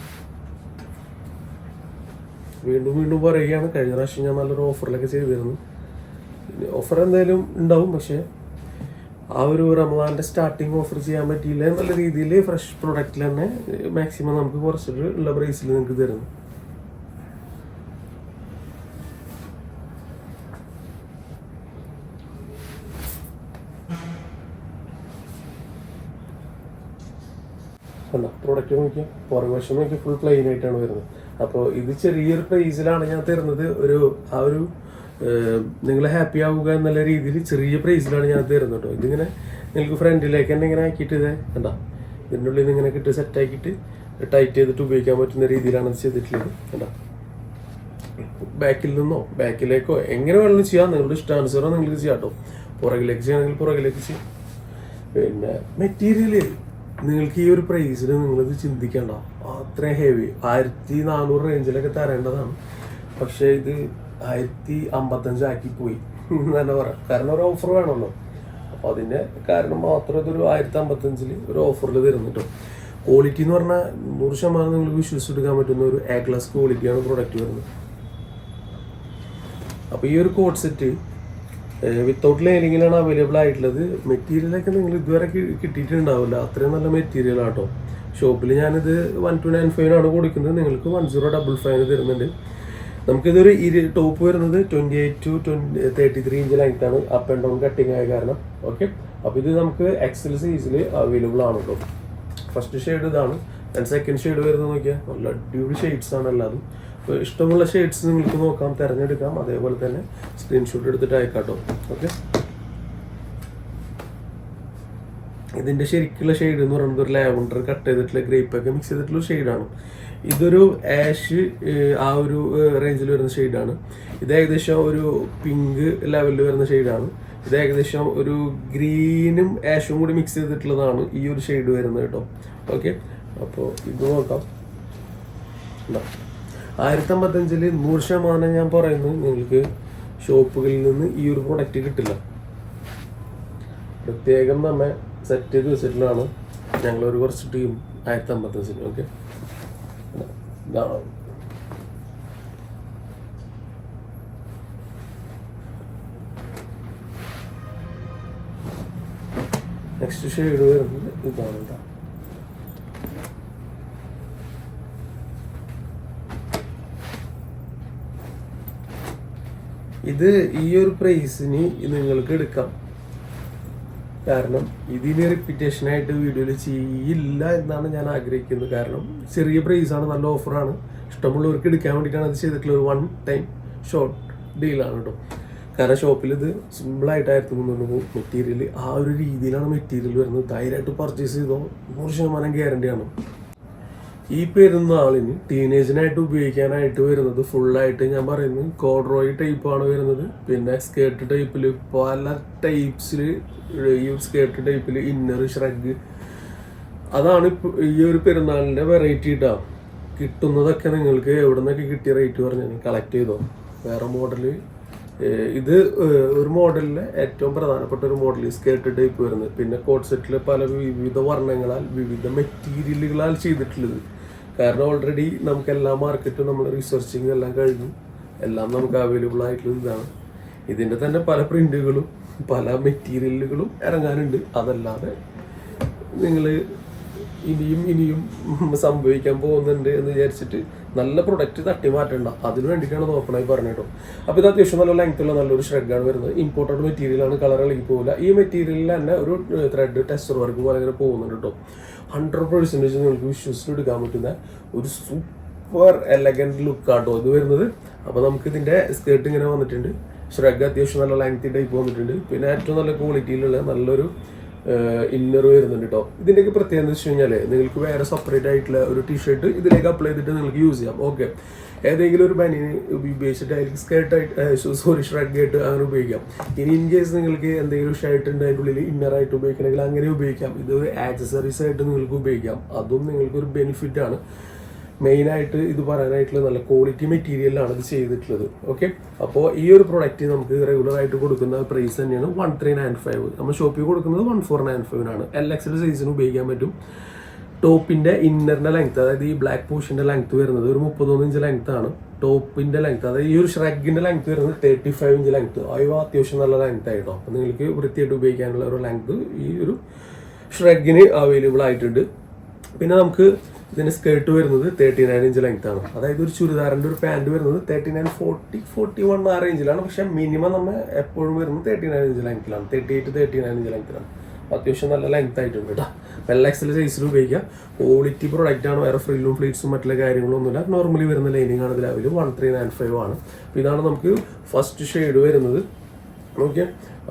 വീണ്ടും വീണ്ടും പറയുകയാണ്. കഴിഞ്ഞ പ്രാവശ്യം ഞാൻ നല്ലൊരു ഓഫറിലൊക്കെ ചെയ്തിരുന്നു. ഓഫർ എന്തായാലും ഉണ്ടാവും. പക്ഷേ ആ ഒരു റമദാന്റെ സ്റ്റാർട്ടിങ് ഓഫർ ചെയ്യാൻ പറ്റിയില്ല. നല്ല രീതിയിൽ ഫ്രഷ് പ്രൊഡക്റ്റിൽ തന്നെ മാക്സിമം നമുക്ക് കുറച്ചിട്ട് ഉള്ള പ്രൈസിൽ നിങ്ങൾക്ക് തരുന്നു. അല്ല പ്രൊഡക്റ്റ് നോക്കിയാൽ പുറകുവശം നോക്കി ഫുൾ പ്ലെയിൻ ആയിട്ടാണ് വരുന്നത്. അപ്പോൾ ഇത് ചെറിയൊരു പ്രൈസിലാണ് ഞാൻ തരുന്നത്. ഒരു ആ ഒരു നിങ്ങൾ ഹാപ്പി ആവുക എന്നുള്ള രീതിയിൽ ചെറിയ പ്രൈസിലാണ് ഞാൻ തരുന്നത് കേട്ടോ. ഇതിങ്ങനെ നിങ്ങൾക്ക് ഫ്രണ്ടിലേക്ക് തന്നെ ഇങ്ങനെ ആക്കിയിട്ട് ഇതേ കണ്ട? ഇതിന്റെ ഉള്ളിൽ നിന്ന് ഇങ്ങനെ കിട്ടി സെറ്റ് ആക്കിയിട്ട് ടൈറ്റ് ചെയ്തിട്ട് ഉപയോഗിക്കാൻ പറ്റുന്ന രീതിയിലാണ് അത് ചെയ്തിട്ടുള്ളത് കണ്ട? ബാക്കിൽ നിന്നോ ബാക്കിലേക്കോ എങ്ങനെ വേണമെങ്കിലും ചെയ്യാം. നിങ്ങളുടെ ഇഷ്ടാനുസരണം നിങ്ങൾക്ക് ചെയ്യാം കേട്ടോ. പുറകിലേക്ക് ചെയ്യണമെങ്കിൽ പുറകിലേക്ക് ചെയ്യാം. പിന്നെ മെറ്റീരിയൽ നിങ്ങൾക്ക് ഈ ഒരു പ്രൈസിൽ നിങ്ങളിത് ചിന്തിക്കേണ്ട. അത്രയും ഹെവി ആയിരത്തി നാനൂറ് റേഞ്ചിലൊക്കെ തരേണ്ടതാണ്. പക്ഷേ ഇത് ആയിരത്തി അമ്പത്തഞ്ചാക്കി പോയി. എന്നാണ് പറയാം. കാരണം ഒരു ഓഫർ വേണമല്ലോ. അപ്പോൾ അതിന്റെ കാരണം മാത്രം ഇതൊരു ആയിരത്തി അമ്പത്തഞ്ചിൽ ഒരു ഓഫറിൽ തരുന്നുണ്ട്. ക്വാളിറ്റി എന്ന് പറഞ്ഞാൽ നൂറ് ശതമാനം നിങ്ങൾക്ക് വിശ്വസിച്ചെടുക്കാൻ പറ്റുന്ന ഒരു എ ക്ലാസ് ക്വാളിറ്റിയാണ് പ്രൊഡക്റ്റ് വരുന്നത്. അപ്പോൾ ഈ ഒരു കോഡ് സെറ്റ് വിത്തൗട്ട് ലൈനിങ്ങിലാണ് അവൈലബിൾ ആയിട്ടുള്ളത്. മെറ്റീരിയലൊക്കെ നിങ്ങൾ ഇതുവരെ കിട്ടിയിട്ടുണ്ടാവില്ല. അത്രയും നല്ല മെറ്റീരിയൽ ആട്ടോ ഷോപ്പിൽ ഞാനിത് വൺ ടു നയൻ ഫൈവിനാണ് കൊടുക്കുന്നത്. നിങ്ങൾക്ക് വൺ സീറോ ഡബിൾ ഫൈവ് തരുന്നുണ്ട്. നമുക്കിതൊരു ഇരു ടോപ്പ് വരുന്നത് twenty eight to twenty thirty three inch length ആണ്. അപ്പ് ആൻഡ് ഡൗൺ കട്ടിങ് ആയ കാരണം. ഓക്കെ അപ്പോൾ ഇത് നമുക്ക് എക്സൽ സൈസിൽ അവൈലബിൾ ആണ് കേട്ടോ ഫസ്റ്റ് ഷെയ്ഡ് ഇതാണ്. ആൻഡ് സെക്കൻഡ് ഷെയ്ഡ് വരുന്നത് നോക്കിയാൽ നല്ല അടിപൊളി ഷെയ്ഡ്സ് ആണ് എല്ലാതും. അപ്പോൾ ഇഷ്ടമുള്ള ഷെയ്ഡ്സ് നിങ്ങൾക്ക് നോക്കാം തിരഞ്ഞെടുക്കാം. അതേപോലെ തന്നെ സ്ക്രീൻഷോട്ട് എടുത്തിട്ട് അയക്കാട്ടോ. ഓക്കെ ഇതിന്റെ ശരിക്കുള്ള ഷെയ്ഡ് എന്ന് പറയുന്നത് ഒരു ലാവണ്ടർ കട്ട് ചെയ്തിട്ടുള്ള ഗ്രേപ്പ് ഒക്കെ മിക്സ് ചെയ്തിട്ടുള്ള ഷെയ്ഡാണ് ഇതൊരു ആഷ് ആ ഒരു റേഞ്ചിൽ വരുന്ന ഷെയ്ഡാണ് ഇത് ഏകദേശം ഒരു പിങ്ക് ലെവലിൽ വരുന്ന ഷെയ്ഡാണ് ഇത് ഏകദേശം ഒരു ഗ്രീനും ആഷും കൂടി മിക്സ് ചെയ്തിട്ടുള്ളതാണ് ഈ ഒരു ഷെയ്ഡ് വരുന്നത് കേട്ടോ. ഓക്കെ അപ്പോൾ ഇത് നോക്കാം? ആയിരത്തി അമ്പത്തഞ്ചിൽ നൂറ് ശതമാനം ഞാൻ പറയുന്നു. നിങ്ങൾക്ക് ഷോപ്പുകളിൽ നിന്ന് ഈ ഒരു പ്രൊഡക്റ്റ് കിട്ടില്ല. പ്രത്യേകം നമ്മെ സെറ്റ് ചെയ്ത് വെച്ചിട്ടുള്ളതാണ്. ഞങ്ങളൊരു കുറച്ച് ടീം ആയിരത്തി അമ്പത്തഞ്ചിന് ഓക്കെ നെക്സ്റ്റ് ഷെയ്ഡ് വരുന്നത് ഇതാണ് കേട്ടോ ഇത് ഈ ഒരു പ്രൈസിന് നിങ്ങൾക്ക് എടുക്കാം. കാരണം ഇതിന് റിപ്പീറ്റേഷൻ ആയിട്ട് വീഡിയോയിൽ ചെയ്യില്ല എന്നാണ് ഞാൻ ആഗ്രഹിക്കുന്നത്. കാരണം ചെറിയ പ്രൈസാണ് നല്ല ഓഫറാണ് ഇഷ്ടമുള്ളവർക്ക് എടുക്കാൻ വേണ്ടിയിട്ടാണ് അത് ചെയ്തിട്ടുള്ള ഒരു വൺ ടൈം ഷോർട്ട് ഡീലാണ് കേട്ടോ കാരണം ഷോപ്പിൽ ഇത് സിമ്പിളായിട്ട് ആയിരത്തി മുന്നൂറ് മെറ്റീരിയൽ ആ ഒരു രീതിയിലാണ് മെറ്റീരിയൽ വരുന്നത്. ധൈര്യമായിട്ട് പർച്ചേസ് ചെയ്തോ നൂറ് ശതമാനം ഗ്യാരണ്ടിയാണ് ഈ പെരുന്നാളിന് ടീനേജിനായിട്ട് ഉപയോഗിക്കാനായിട്ട് വരുന്നത് ഫുള്ളായിട്ട് ഞാൻ പറയുന്നത് കോഡ്രോയി ടൈപ്പാണ് വരുന്നത്. പിന്നെ സ്കേർട്ട് ടൈപ്പിൽ പല ടൈപ്സിൽ ഈ സ്കേർട്ട് ടൈപ്പിൽ ഇന്നർ ഷ്രഗ് അതാണ് ഈ ഒരു പെരുന്നാളിന്റെ വെറൈറ്റി ഇട്ടാ കിട്ടുന്നതൊക്കെ നിങ്ങൾക്ക് എവിടെ നിന്നൊക്കെ കിട്ടിയ റേറ്റ് പറഞ്ഞാൽ കളക്ട് ചെയ്തോ? വേറെ മോഡൽ ഇത് ഒരു മോഡലിലെ ഏറ്റവും പ്രധാനപ്പെട്ട ഒരു മോഡൽ സ്കേർട്ട് ടൈപ്പ് വരുന്നത്. പിന്നെ കോട്ട് സെറ്റിൽ പല വിവിധ വർണങ്ങളാൽ വിവിധ മെറ്റീരിയലുകളാൽ ചെയ്തിട്ടുള്ളത്. കാരണം ഓൾറെഡി നമുക്ക് എല്ലാ മാർക്കറ്റും നമ്മൾ റിസർച്ചിങ് എല്ലാം കഴിഞ്ഞു. എല്ലാം നമുക്ക് അവൈലബിൾ ആയിട്ടുള്ള ഇതാണ്. ഇതിന്റെ തന്നെ പല പ്രിന്റുകളും പല മെറ്റീരിയലുകളും ഇറങ്ങാനുണ്ട്. അതല്ലാതെ നിങ്ങൾ ഇനിയും ഇനിയും സംഭവിക്കാൻ പോകുന്നുണ്ട് എന്ന് വിചാരിച്ചിട്ട് നല്ല പ്രൊഡക്റ്റ് തട്ടി മാറ്റണ്ട. അതിന് വേണ്ടിയിട്ടാണ് ഇത് ഓപ്പണായി പറഞ്ഞത് കേട്ടോ അപ്പോൾ ഇത് അത്യാവശ്യം നല്ല ലെങ്ത് ഉള്ള നല്ലൊരു ഷ്രെഡാണ് വരുന്നത്. ഇമ്പോർട്ടഡ് മെറ്റീരിയലാണ് കളർ ഇളകി പോകില്ല ഈ മെറ്റീരിയലിൽ തന്നെ ഒരു ത്രെഡ് ടെസ്റ്റർ വർക്ക് പോലെ ഇങ്ങനെ പോകുന്നുണ്ട് കേട്ടോ ഹൺഡ്രഡ് പെർസെന്റേജ് നിങ്ങൾക്ക് വിശ്വസിച്ചെടുക്കാൻ പറ്റുന്ന ഒരു സൂപ്പർ എലഗന്റ് ലുക്കാട്ടോ ഇത് വരുന്നത്. അപ്പോൾ നമുക്ക് ഇതിന്റെ സ്കേർട്ട് ഇങ്ങനെ വന്നിട്ടുണ്ട്. ഷ്രഗ് അത്യാവശ്യം നല്ല ലെങ്തി ടൈപ്പ് വന്നിട്ടുണ്ട്. പിന്നെ ഏറ്റവും നല്ല ക്വാളിറ്റിയിലുള്ള നല്ലൊരു ഇന്നർ വരുന്നുണ്ട് കേട്ടോ ഇതിന്റെയൊക്കെ പ്രത്യേകത എന്ന് വെച്ച് കഴിഞ്ഞാൽ നിങ്ങൾക്ക് വേറെ സെപ്പറേറ്റ് ആയിട്ടുള്ള ഒരു ടീഷർട്ട് ഇതിലേക്ക് അപ്ലൈ ചെയ്തിട്ട് നിങ്ങൾക്ക് യൂസ് ചെയ്യാം. ഓക്കെ ഏതെങ്കിലും ഒരു ബനിയന് ഉപയോഗിച്ചിട്ട് അതിലേക്ക് സ്കേർട്ട് ആയിട്ട് സോറി ഷ്രഗ് ആയിട്ട് അങ്ങനെ ഉപയോഗിക്കാം. ഇനി ഇൻ കേസ് നിങ്ങൾക്ക് എന്തെങ്കിലും ഷർട്ട് ഉണ്ട് അതിന്റെ ഉള്ളിൽ ഇന്നർ ആയിട്ട് ഉപയോഗിക്കണമെങ്കിൽ അങ്ങനെ ഉപയോഗിക്കാം. ഇത് ഒരു ആക്സസറീസ് ആയിട്ട് നിങ്ങൾക്ക് ഉപയോഗിക്കാം. അതും നിങ്ങൾക്ക് ഒരു ബെനിഫിറ്റ് ആണ്. മെയിനായിട്ട് ഇത് പറയാനായിട്ടുള്ള നല്ല ക്വാളിറ്റി മെറ്റീരിയലാണ് ഇത് ചെയ്തിട്ടുള്ളത്. ഓക്കെ അപ്പോൾ ഈ ഒരു പ്രൊഡക്റ്റ് നമുക്ക് റെഗുലർ ആയിട്ട് കൊടുക്കുന്ന പ്രൈസ് തന്നെയാണ് വൺ ത്രീ നയൻ ഫൈവ് നമ്മൾ ഷോപ്പിൽ കൊടുക്കുന്നത് വൺ ഫോർ നയൻ ഫൈവിനാണ് എൽ എക്സിന്റെ സൈസിന് ഉപയോഗിക്കാൻ പറ്റും. ടോപ്പിന്റെ ഇന്നറിന്റെ ലെങ്ത് അതായത് ഈ ബ്ലാക്ക് പോഷന്റെ ലെങ്ത് വരുന്നത് ഒരു മുപ്പത്തൊന്ന് ഇഞ്ച് ലെങ്ത് ആണ്. ടോപ്പിന്റെ ലെങ്ത് അതായത് ഈ ഒരു ഷ്രഗിന്റെ ലെങ്ത് വരുന്നത് തേർട്ടി ഫൈവ് ഇഞ്ച് ലെങ്ത് അയ്യോ അത്യാവശ്യം നല്ല ലെങ്ത് ആയിട്ടോ. അപ്പം നിങ്ങൾക്ക് വൃത്തിയായിട്ട് ഉപയോഗിക്കാനുള്ള ഒരു ലെങ്ത് ഈ ഒരു ഷ്രഗിന് അവൈലബിൾ ആയിട്ടുണ്ട്. പിന്നെ നമുക്ക് ഇതിന് സ്കേർട്ട് വരുന്നത് തേർട്ടി നയൻ ഇഞ്ച് ലെങ്ത് ആണ്. അതായത് ഒരു ചുരിദാറിന്റെ ഒരു പാന്റ് വരുന്നത് thirty nine forty forty one ആ റേഞ്ചിലാണ് പക്ഷെ മിനിമം നമ്മൾ എപ്പോഴും വരുന്നത് thirty nine inch ലെങ്ത്തിലാണ് thirty eight thirty nine inch ലെങ്ത്തിലാണ് അത്യാവശ്യം നല്ല ലെങ്ത് ആയിട്ടുണ്ട് കേട്ടോ. വെള്ള എക്സൽ സൈസിൽ ഉപയോഗിക്കാം. ക്വാളിറ്റി പ്രൊഡക്റ്റ് ആണ്. വേറെ ഫ്രില്ലും ഫ്ലീറ്റ്സും മറ്റുള്ള കാര്യങ്ങളൊന്നുമില്ല നോർമലി വരുന്ന ലൈനിങ് ആണ് ഇതിൽ വൺ ത്രീ നയൻ ഫൈവ് ആണ്. ഇതാണ് നമുക്ക് ഫസ്റ്റ് ഷെയ്ഡ് വരുന്നത്. ഓക്കെ?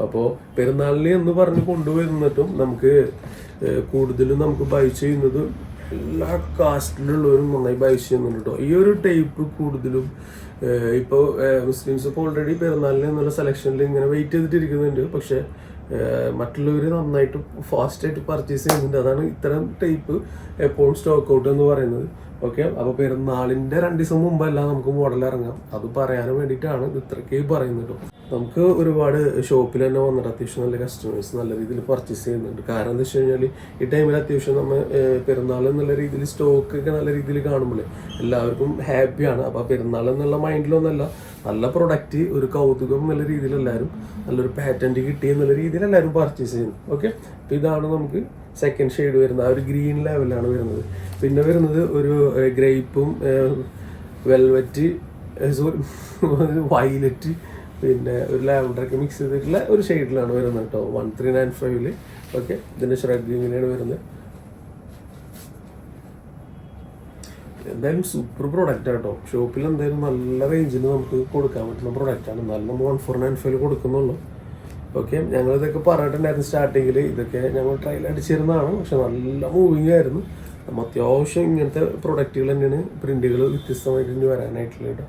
അപ്പോൾ പെരുന്നാളിന് എന്ന് പറഞ്ഞ് കൊണ്ടുവരുന്നിട്ടും നമുക്ക് കൂടുതലും നമുക്ക് ബൈ ചെയ്യുന്നത് എല്ലാ കാസ്റ്റിലുള്ളവരും നന്നായി ബൈ ചെയ്യുന്നുണ്ട് കേട്ടോ ഈ ഒരു ടൈപ്പ് കൂടുതലും ഇപ്പോൾ മുസ്ലിംസ് ഇപ്പോൾ ഓൾറെഡി പെരുന്നാളിന് എന്നുള്ള സെലക്ഷനിൽ ഇങ്ങനെ വെയിറ്റ് ചെയ്തിട്ടിരിക്കുന്നുണ്ട്. പക്ഷേ മറ്റുള്ളവർ നന്നായിട്ട് ഫാസ്റ്റായിട്ട് പർച്ചേസ് ചെയ്യുന്നുണ്ട്. അതാണ് ഇത്തരം ടൈപ്പ് എപ്പോഴും സ്റ്റോക്ക് ഔട്ട് എന്ന് പറയുന്നത്. ഓക്കെ അപ്പോൾ പെരുന്നാളിന്റെ രണ്ട് ദിവസം മുമ്പല്ല നമുക്ക് മോഡൽ ഇറങ്ങാം. അത് പറയാനും വേണ്ടിയിട്ടാണ് ഇത് ഇത്രയ്ക്ക് പറയുന്നത് കേട്ടോ നമുക്ക് ഒരുപാട് ഷോപ്പിൽ തന്നെ വന്നിട്ട് അത്യാവശ്യം നല്ല കസ്റ്റമേഴ്സ് നല്ല രീതിയിൽ പർച്ചേസ് ചെയ്യുന്നുണ്ട്. കാരണം എന്താ വെച്ച് കഴിഞ്ഞാൽ ഈ ടൈമിൽ അത്യാവശ്യം നമ്മൾ പെരുന്നാൾ എന്നുള്ള രീതിയിൽ സ്റ്റോക്ക് ഒക്കെ നല്ല രീതിയിൽ കാണുമ്പോൾ എല്ലാവർക്കും ഹാപ്പിയാണ് അപ്പോൾ പെരുന്നാൾ എന്നുള്ള മൈൻഡിലൊന്നല്ല നല്ല പ്രൊഡക്റ്റ് ഒരു കൗതുകം എന്നുള്ള രീതിയിൽ എല്ലാവരും നല്ലൊരു പാറ്റന്റ് കിട്ടി എന്നുള്ള രീതിയിൽ എല്ലാവരും പർച്ചേസ് ചെയ്യുന്നു. ഓക്കെ അപ്പോൾ ഇതാണ് നമുക്ക് സെക്കൻഡ് ഷെയ്ഡ് വരുന്നത്. ആ ഒരു ഗ്രീൻ ലെവലാണ് വരുന്നത്. പിന്നെ വരുന്നത് ഒരു ഗ്രേപ്പും വെൽവെറ്റ് സോറി വയലറ്റ് പിന്നെ ഒരു ലാവൻഡറൊക്കെ മിക്സ് ചെയ്തിട്ടുള്ള ഒരു ഷെയ്ഡിലാണ് വരുന്നത് കേട്ടോ വൺ ത്രീ നയൻ ഫൈവിൽ ഓക്കെ ഇതിന്റെ ഷ്രഗ് ഇങ്ങനെയാണ് വരുന്നത്. എന്തായാലും സൂപ്പർ പ്രൊഡക്റ്റ് കേട്ടോ ഷോപ്പിൽ എന്തായാലും നല്ല റേഞ്ചിന് നമുക്ക് കൊടുക്കാൻ പറ്റുന്ന പ്രൊഡക്റ്റാണ് എന്നാലും നമ്മൾ വൺ ഫോർ നയൻ ഫൈവ് കൊടുക്കുന്നുള്ളൂ. ഓക്കെ ഞങ്ങൾ ഇതൊക്കെ പറഞ്ഞിട്ടുണ്ടായിരുന്നു സ്റ്റാർട്ടിങ്ങിൽ ഇതൊക്കെ ഞങ്ങൾ ട്രയൽ അടിച്ചിരുന്നതാണ്. പക്ഷെ നല്ല മൂവിങ് ആയിരുന്നു. നമ്മൾ അത്യാവശ്യം ഇങ്ങനത്തെ പ്രൊഡക്റ്റുകൾ തന്നെയാണ്. പ്രിന്റുകൾ വ്യത്യസ്തമായിട്ട് വരാനായിട്ടുള്ളത് കേട്ടോ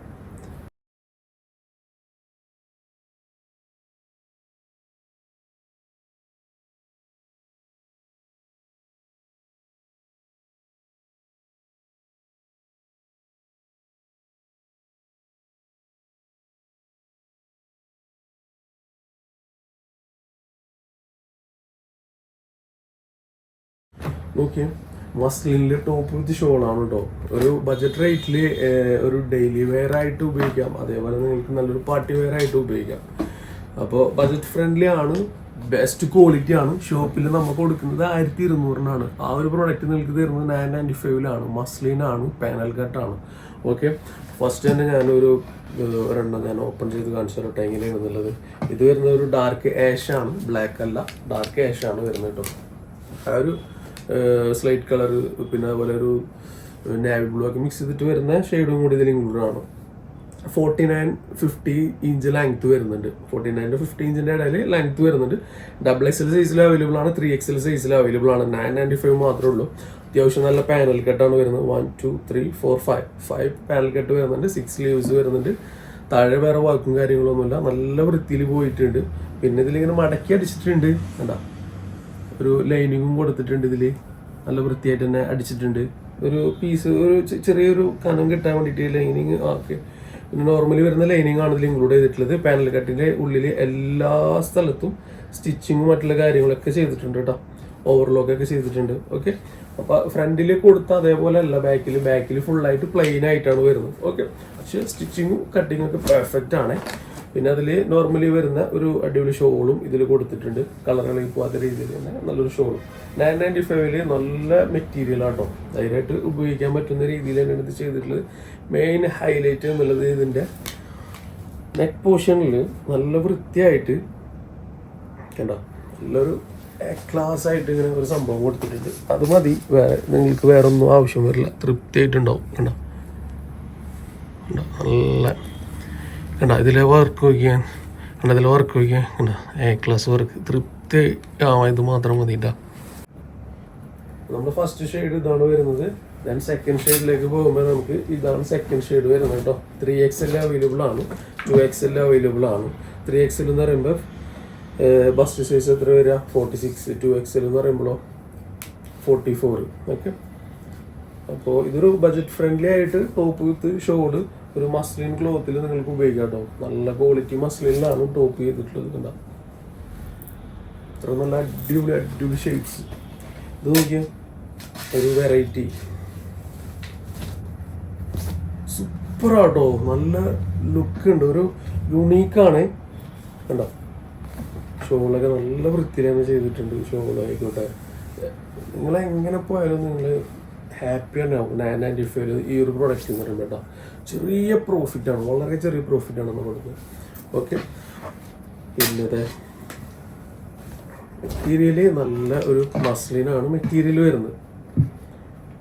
നോക്കിയേ. മസ്ലിനിൽ ടോപ്പ് വിത്ത് ആണ് കേട്ടോ ഒരു ബജറ്റ് റേറ്റിൽ ഒരു ഡെയിലി വെയർ ആയിട്ട് ഉപയോഗിക്കാം. അതേപോലെ നിങ്ങൾക്ക് നല്ലൊരു പാർട്ടി വെയർ ആയിട്ട് ഉപയോഗിക്കാം. അപ്പോൾ ബജറ്റ് ഫ്രണ്ട്ലി ആണ് ബെസ്റ്റ് ക്വാളിറ്റി ആണ്. ഷോപ്പിൽ നമ്മൾ കൊടുക്കുന്നത് ആയിരത്തി ഇരുന്നൂറിനാണ് ആ ഒരു പ്രോഡക്റ്റ് നിങ്ങൾക്ക് തരുന്നത് നയൻ നയന്റി ഫൈവിലാണ് മസ്ലിനാണ് പാനൽ കട്ടാണ് ഓക്കെ ഫസ്റ്റ് തന്നെ ഞാനൊരു ഒരെണ്ണം ഞാൻ ഓപ്പൺ ചെയ്ത് കാണിച്ചു തരട്ടെ എങ്ങനെയാണെന്നുള്ളത് ഇത് വരുന്നത് ഒരു ഡാർക്ക് ആഷ് ആണ്. ബ്ലാക്ക് അല്ല ഡാർക്ക് ആഷ് ആണ് വരുന്നത് കേട്ടോ ആ ഒരു സ്ലൈറ്റ് കളർ പിന്നെ അതുപോലെ ഒരു നാവി ബ്ലൂ ഒക്കെ മിക്സ് ചെയ്തിട്ട് വരുന്ന ഷെയ്ഡും കൂടി ഇതിൽ ഇൻക്ലൂഡ് ആണ് forty nine fifty inch length വരുന്നുണ്ട് ഫോർട്ടി നയൻ ഫിഫ്റ്റി ഇഞ്ചിന്റെ ഇടയിൽ ലെങ്ത് വരുന്നുണ്ട്. ഡബിൾ എക്സ് എൽ സൈസിൽ അവൈലബിൾ ആണ് ത്രീ എക്സ് എൽ സൈസിൽ അവൈലബിൾ ആണ്. നയൻ നയന്റി ഫൈവ് മാത്രമേ ഉള്ളൂ. അത്യാവശ്യം നല്ല പാനൽ കെട്ടാണ് വരുന്നത്. One two three four five five panel കെട്ട് വരുന്നുണ്ട് സിക്സ് ലീവ്സ് വരുന്നുണ്ട്. താഴെ വേറെ വാക്കും കാര്യങ്ങളൊന്നുമില്ല. നല്ല വൃത്തിയിൽ പോയിട്ടുണ്ട്. പിന്നെ ഇതിലിങ്ങനെ മടക്കി അടിച്ചിട്ടുണ്ട്. കണ്ടാ? ഒരു ലൈനിങ്ങും കൊടുത്തിട്ടുണ്ട് ഇതിൽ നല്ല വൃത്തിയായിട്ട് തന്നെ അടിച്ചിട്ടുണ്ട്. ഒരു പീസ് ഒരു ചെറിയൊരു കനം കിട്ടാൻ വേണ്ടിയിട്ട് ലൈനിങ് ഓക്കെ. പിന്നെ നോർമലി വരുന്ന ലൈനിങ് ആണ് ഇതിൽ ഇൻക്ലൂഡ് ചെയ്തിട്ടുള്ളത്. പാനൽ കട്ടിന്റെ ഉള്ളിൽ എല്ലാ സ്ഥലത്തും സ്റ്റിച്ചിങ്ങും മറ്റുള്ള കാര്യങ്ങളൊക്കെ ചെയ്തിട്ടുണ്ട് കേട്ടോ ഓവർലോക്ക് ഒക്കെ ചെയ്തിട്ടുണ്ട്. ഓക്കെ. അപ്പോൾ ഫ്രണ്ടിൽ കൊടുത്ത അതേപോലെ അല്ല ബാക്കിൽ ബാക്കിൽ ഫുള്ളായിട്ട് പ്ലെയിൻ ആയിട്ടാണ് വരുന്നത്. ഓക്കെ. പക്ഷേ സ്റ്റിച്ചിങ്ങും കട്ടിങ്ങും ഒക്കെ പെർഫെക്റ്റ് ആണ്. പിന്നെ അതിൽ നോർമലി വരുന്ന ഒരു അടിപൊളി ഷോളും ഇതിൽ കൊടുത്തിട്ടുണ്ട്. കളറുകളിൽ പോകാത്ത രീതിയിൽ തന്നെ നല്ലൊരു ഷോളും. നയൻ നയന്റി ഫൈവിൽ നല്ല മെറ്റീരിയൽ ആട്ടോ. ധൈര്യമായിട്ട് ഉപയോഗിക്കാൻ പറ്റുന്ന രീതിയിൽ തന്നെയാണ് ഇത് ചെയ്തിട്ടുള്ളത്. മെയിൻ ഹൈലൈറ്റ് എന്നുള്ളത് ഇതിന്റെ നെക്ക് പോർഷനിൽ നല്ല വൃത്തിയായിട്ട് കണ്ടോ? നല്ലൊരു ക്ലാസ് ആയിട്ട് ഇങ്ങനെ ഒരു സംഭവം കൊടുത്തിട്ടുണ്ട്. അത് മതി. വേറെ നിങ്ങൾക്ക് വേറൊന്നും ആവശ്യം വരില്ല. തൃപ്തിയായിട്ടുണ്ടാവും. കണ്ടോ? കണ്ടോ? നല്ല കണ്ട ഇതിൽ വർക്ക് വയ്ക്കാൻ കണ്ട ഇതിൽ വർക്ക് വയ്ക്കാൻ കണ്ട എ ക്ലാസ് വർക്ക് തൃപ്തി ആ ഇത് മാത്രം മതി നമ്മൾ ഫസ്റ്റ് ഷെയ്ഡ് ഇതാണ് വരുന്നത്. ദെൻ സെക്കൻഡ് ഷെയ്ഡിലേക്ക് പോകുമ്പോൾ നമുക്ക് ഇതാണ് സെക്കൻഡ് ഷെയ്ഡ് വരുന്നത് കേട്ടോ. ത്രീ എക്സ് എല്ലാം അവൈലബിൾ ആണ്. ടു എക്സ് എല്ലാം അവൈലബിൾ ആണ്. ത്രീ എക്സ് എന്ന് പറയുമ്പോൾ ബസ്റ്റ് സൈസ് എത്ര വരിക? ഫോർട്ടി സിക്സ് ടു എക്സ് എന്ന് പറയുമ്പോഴോ? ഫോർട്ടി ഫോർ ഓക്കെ അപ്പോൾ ഇതൊരു ബജറ്റ് ഫ്രണ്ട്ലി ആയിട്ട് ടോപ്പ് വിത്ത് ഷോഡ് ഒരു മസ്ലിൻ ക്ലോത്തിൽ നിങ്ങൾക്ക് ഉപയോഗിക്കാം കേട്ടോ നല്ല ക്വാളിറ്റി മസ്ലിനിലാണ് ടോപ്പ് ചെയ്തിട്ടുള്ളത് കണ്ട. അത്ര നല്ല അടിപൊളി അടിപൊളി ഷെയ്ഡ്സ് ഇത് നോക്കിയാൽ ഒരു വെറൈറ്റി സൂപ്പർ ആട്ടോ. നല്ല ലുക്ക് ഉണ്ട്. ഒരു യുണീക്കാണ് കണ്ടോ? ഷോളൊക്കെ നല്ല വൃത്തിയിൽ തന്നെ ചെയ്തിട്ടുണ്ട്. ഷോളായിക്കോട്ടെ നിങ്ങൾ എങ്ങനെ പോയാലും നിങ്ങൾ ഹാപ്പി തന്നെയാവും നയൻ നയന്റി ഫൈവ് ഈ ഒരു പ്രൊഡക്റ്റ് എന്ന് പറയുമ്പോൾ കേട്ടോ ചെറിയ പ്രോഫിറ്റാണ് വളരെ ചെറിയ പ്രോഫിറ്റാണ് നമ്മൾ കൊടുക്കുന്നത്. ഓക്കെ പിന്നെ മെറ്റീരിയൽ നല്ല ഒരു മസ്ലിനാണ് മെറ്റീരിയൽ വരുന്നത്.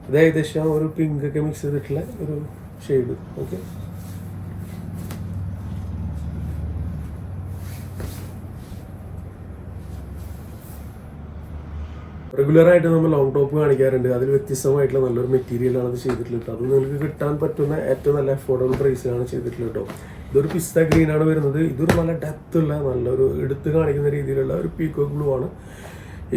ഇത് ഏകദേശം ഒരു പിങ്ക് ഒക്കെ മിക്സ് ചെയ്തിട്ടുള്ള ഒരു ഷെയ്ഡ് ഓക്കെ റെഗുലർ ആയിട്ട് നമ്മൾ ലോങ് ടോപ്പ് കാണിക്കാറുണ്ട്. അതിൽ വ്യത്യസ്തമായിട്ടുള്ള നല്ലൊരു മെറ്റീരിയലാണ് അത് ചെയ്തിട്ടുള്ളത്. കേട്ടോ. അത് നിങ്ങൾക്ക് കിട്ടാൻ പറ്റുന്ന ഏറ്റവും നല്ല അഫോർഡബിൾ പ്രൈസിലാണ് ചെയ്തിട്ടുള്ളത് കേട്ടോ ഇതൊരു പിസ്ത ഗ്രീൻ ആണ് വരുന്നത്. ഇതൊരു നല്ല ഡെപ്ത് ഉള്ള നല്ലൊരു എടുത്ത് കാണിക്കുന്ന രീതിയിലുള്ള ഒരു പീക്കോ ബ്ലൂ ആണ്.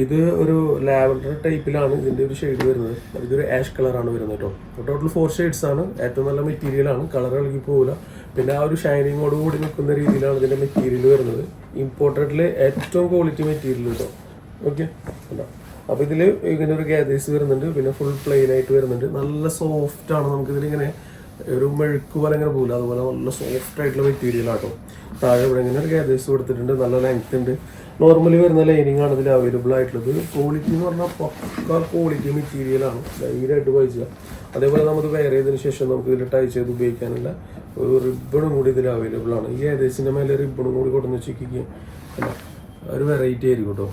ഇത് ഒരു ലാവൻഡർ ടൈപ്പിലാണ് ഇതിന്റെ ഒരു ഷെയ്ഡ് വരുന്നത്. ഇതൊരു ആഷ് കളറാണ് വരുന്നത് കേട്ടോ ടോട്ടൽ ഫോർ ഷെയ്ഡ്സ് ആണ്. ഏറ്റവും നല്ല മെറ്റീരിയലാണ് കളർ ഇളകി പോകില്ല പിന്നെ ആ ഒരു ഷൈനിങ്ങോട് കൂടി നിൽക്കുന്ന രീതിയിലാണ് ഇതിന്റെ മെറ്റീരിയൽ വരുന്നത്. ഇമ്പോർട്ടഡിൽ ഏറ്റവും ക്വാളിറ്റി മെറ്റീരിയൽ കേട്ടോ ഓക്കെ ഉണ്ടോ അപ്പോൾ ഇതിൽ ഇങ്ങനെ ഒരു ഗ്യാദേഴ്സ് വരുന്നുണ്ട്. പിന്നെ ഫുൾ പ്ലെയിൻ ആയിട്ട് വരുന്നുണ്ട്. നല്ല സോഫ്റ്റ് ആണ് നമുക്ക് ഇതിലിങ്ങനെ ഒരു മെഴുക്ക് പോലെ ഇങ്ങനെ പോകില്ല അതുപോലെ നല്ല സോഫ്റ്റ് ആയിട്ടുള്ള മെറ്റീരിയൽ ആട്ടോ. താഴെ ഇവിടെ ഇങ്ങനെ ഒരു ഗ്യാദേഴ്സ് കൊടുത്തിട്ടുണ്ട്. നല്ല ലെങ്ത് ഉണ്ട്. നോർമലി വരുന്ന ലൈനിങ് ആണ് ഇതിൽ അവൈലബിൾ ആയിട്ടുള്ളത്. ക്വാളിറ്റി എന്ന് പറഞ്ഞാൽ പക്ക ക്വാളിറ്റി മെറ്റീരിയൽ ആണ്. ധൈര്യമായിട്ട് വായിക്കുക അതേപോലെ നമുക്ക് വെയർ ചെയ്തതിന് ശേഷം നമുക്ക് ഇതിൽ ടൈ ചെയ്ത് ഉപയോഗിക്കാനുള്ള ഒരു റിബണും കൂടി ഇതിൽ അവൈലബിൾ ആണ്. ഈ ഏകദേശത്തിന്റെ മേലെ റിബണും കൂടി കൊടുന്ന് വെച്ചിരിക്കുക ഒരു വെറൈറ്റി ആയിരിക്കും കേട്ടോ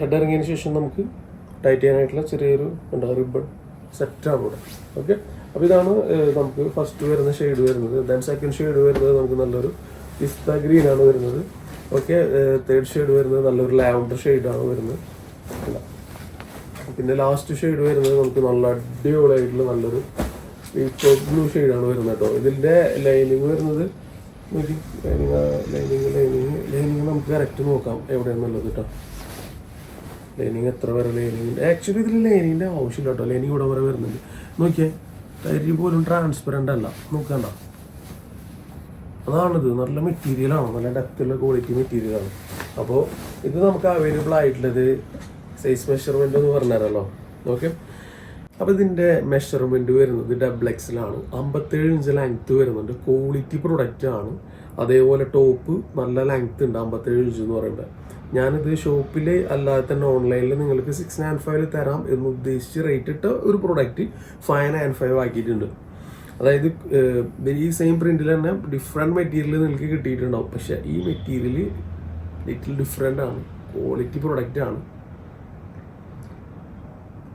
ഹെഡ് ഇറങ്ങിയതിന് ശേഷം നമുക്ക് ടൈറ്റ് ചെയ്യാനായിട്ടുള്ള ചെറിയൊരു എന്താ റിബൺ സെറ്റാണ് ഇവിടെ. ഓക്കെ അപ്പോൾ ഇതാണ് നമുക്ക് ഫസ്റ്റ് വരുന്ന ഷെയ്ഡ് വരുന്നത്. ദെൻ സെക്കൻഡ് ഷെയ്ഡ് വരുന്നത് നമുക്ക് നല്ലൊരു പിസ്ത ഗ്രീൻ ആണ് വരുന്നത്. ഓക്കെ തേർഡ് ഷെയ്ഡ് വരുന്നത് നല്ലൊരു ലാവണ്ടർ ഷെയ്ഡാണ് വരുന്നത്. പിന്നെ ലാസ്റ്റ് ഷെയ്ഡ് വരുന്നത് നമുക്ക് നല്ല അടിപൊളിയായിട്ടുള്ള നല്ലൊരു ബ്ലൂ ഷെയ്ഡാണ് വരുന്നത് കേട്ടോ. ഇതിന്റെ ലൈനിങ് വരുന്നത് ലൈനിങ് ലൈനിങ് ലൈനിങ് നമുക്ക് കറക്റ്റ് നോക്കാം എവിടെയാണെന്നുള്ളത് കേട്ടോ. ലൈനിങ് എത്ര വരെ ലൈനിങ് ആക്ച്വലി ഇതിൽ ലൈനിങ്ങിന്റെ ആവശ്യമില്ല കേട്ടോ. ലൈനിങ് ഇവിടെ വരെ വരുന്നുണ്ട്. നോക്കിയേ തരി പോലും ട്രാൻസ്പെറന്റ് അല്ല. നോക്കണ്ട. അതാണിത്. നല്ല മെറ്റീരിയലാണ് നല്ല ഡെപ്തുള്ള ക്വാളിറ്റി മെറ്റീരിയലാണ് അപ്പോൾ ഇത് നമുക്ക് അവൈലബിൾ ആയിട്ടുള്ളത് സൈസ് മെഷർമെന്റ് എന്ന് പറഞ്ഞുതരാമല്ലോ ഓക്കെ അപ്പോൾ ഇതിന്റെ മെഷർമെന്റ് വരുന്നത് ഡബിൾ എക്സിലാണ് അമ്പത്തേഴ് ഇഞ്ച് ലെങ്ത്ത് വരുന്നുണ്ട്. ക്വാളിറ്റി പ്രൊഡക്റ്റ് ആണ്. അതേപോലെ ടോപ്പ് നല്ല ലെങ്ത്ത് ഉണ്ട് അമ്പത്തേഴ് ഇഞ്ച് എന്ന് പറയുന്നത്. ഞാനിത് ഷോപ്പിൽ അല്ലാതെ തന്നെ ഓൺലൈനിൽ നിങ്ങൾക്ക് സിക്സ് നയൻ ഫൈവിൽ തരാം എന്ന് ഉദ്ദേശിച്ച് റേറ്റ് ഇട്ട ഒരു പ്രൊഡക്റ്റ് ഫൈവ് നയൻ ഫൈവ് ആക്കിയിട്ടുണ്ട്. അതായത് ഈ സെയിം പ്രിന്റിൽ തന്നെ ഡിഫറെന്റ് മെറ്റീരിയൽ നിങ്ങൾക്ക് കിട്ടിയിട്ടുണ്ടാവും. പക്ഷേ ഈ മെറ്റീരിയൽ ലിറ്റിൽ ഡിഫറെന്റ് ആണ്. ക്വാളിറ്റി പ്രൊഡക്റ്റ് ആണ്.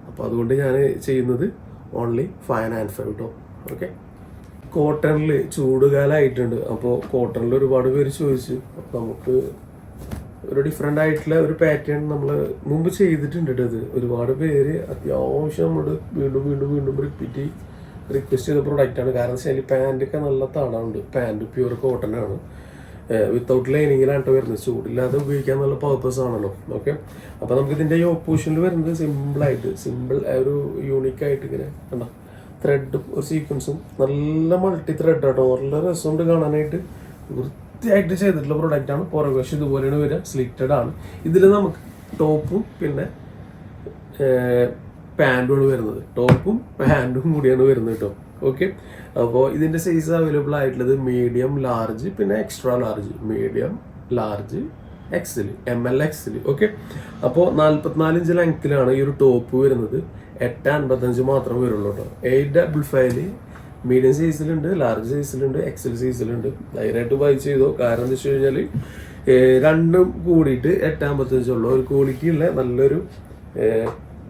അപ്പോൾ അതുകൊണ്ട് ഞാൻ ചെയ്യുന്നത് ഓൺലി ഫൈവ് ആൻഡ് ഫൈവ് കേട്ടോ ഓക്കെ കോട്ടണിൽ ചൂടുകാലമായിട്ടുണ്ട്. അപ്പോൾ കോട്ടണിൽ ഒരുപാട് പേര് ചോദിച്ചു. അപ്പോൾ നമുക്ക് ഒരു ഡിഫറെന്റ് ആയിട്ടുള്ള ഒരു പാറ്റേൺ നമ്മൾ മുമ്പ് ചെയ്തിട്ടുണ്ട് ട്ടോ ഇത്. ഒരുപാട് പേര് അത്യാവശ്യം നമ്മൾ വീണ്ടും വീണ്ടും വീണ്ടും റിപ്പീറ്റ് റിക്വസ്റ്റ് ചെയ്ത പ്രൊഡക്റ്റാണ് കാരണം വെച്ചാൽ പാന്റൊക്കെ നല്ല തണുണ്ട് പാന്റ് പ്യൂർ കോട്ടൺ ആണ്. വിത്തൗട്ട് ലൈനിങ്ങിലാണ് കേട്ടോ വരുന്നത്. ചൂടില്ലാതെ ഉപയോഗിക്കാൻ നല്ല പർപ്പസ് ആണല്ലോ. ഓക്കെ അപ്പോൾ നമുക്ക് ഇതിന്റെ ഈ ഓപ്പോസിഷനിൽ വരുന്നത് സിമ്പിളായിട്ട് സിമ്പിൾ ഒരു യൂണിക് ആയിട്ട് ഇങ്ങനെ കണ്ടോ? ത്രെഡും ഒരു സീക്വൻസും നല്ല മൾട്ടി ത്രെഡ് ആട്ടോ. നല്ല രസമുണ്ട് കാണാനായിട്ട്. വൃത്തിയായിട്ട് ചെയ്തിട്ടുള്ള പ്രോഡക്റ്റ് ആണ്. പുറകുവശം ഇതുപോലെയാണ് വരിക. സ്ലിറ്റഡ് ആണ്. ഇതിൽ നമുക്ക് ടോപ്പും പിന്നെ പാന്റുമാണ് വരുന്നത്. ടോപ്പും പാന്റും കൂടിയാണ് വരുന്നത് കേട്ടോ. ഓക്കെ അപ്പോൾ ഇതിന്റെ സൈസ് അവൈലബിൾ ആയിട്ടുള്ളത് മീഡിയം ലാർജ് പിന്നെ എക്സ്ട്രാ ലാർജ് മീഡിയം ലാർജ് എക്സിൽ എം എൽ എക്സിൽ ഓക്കെ അപ്പോൾ നാൽപ്പത്തിനാല് ഇഞ്ച് ലെങ്ത്തിലാണ് ഈ ഒരു ടോപ്പ് വരുന്നത്. എട്ട് അൻപത്തഞ്ച് മാത്രമേ വരുള്ളൂ കേട്ടോ. എയ്റ്റ് ഡബിൾ ഫൈവ് മീഡിയം സൈസിലുണ്ട് ലാർജ് സൈസിലുണ്ട് എക്സൽ സൈസിലുണ്ട്. ധൈര്യമായിട്ട് ബൈ ചെയ്തോ. കാരണം എന്താ വെച്ച് കഴിഞ്ഞാൽ രണ്ടും കൂടിയിട്ട് എട്ടാമ്പത്തഞ്ചുള്ള ഒരു ക്വാളിറ്റി ഉള്ള നല്ലൊരു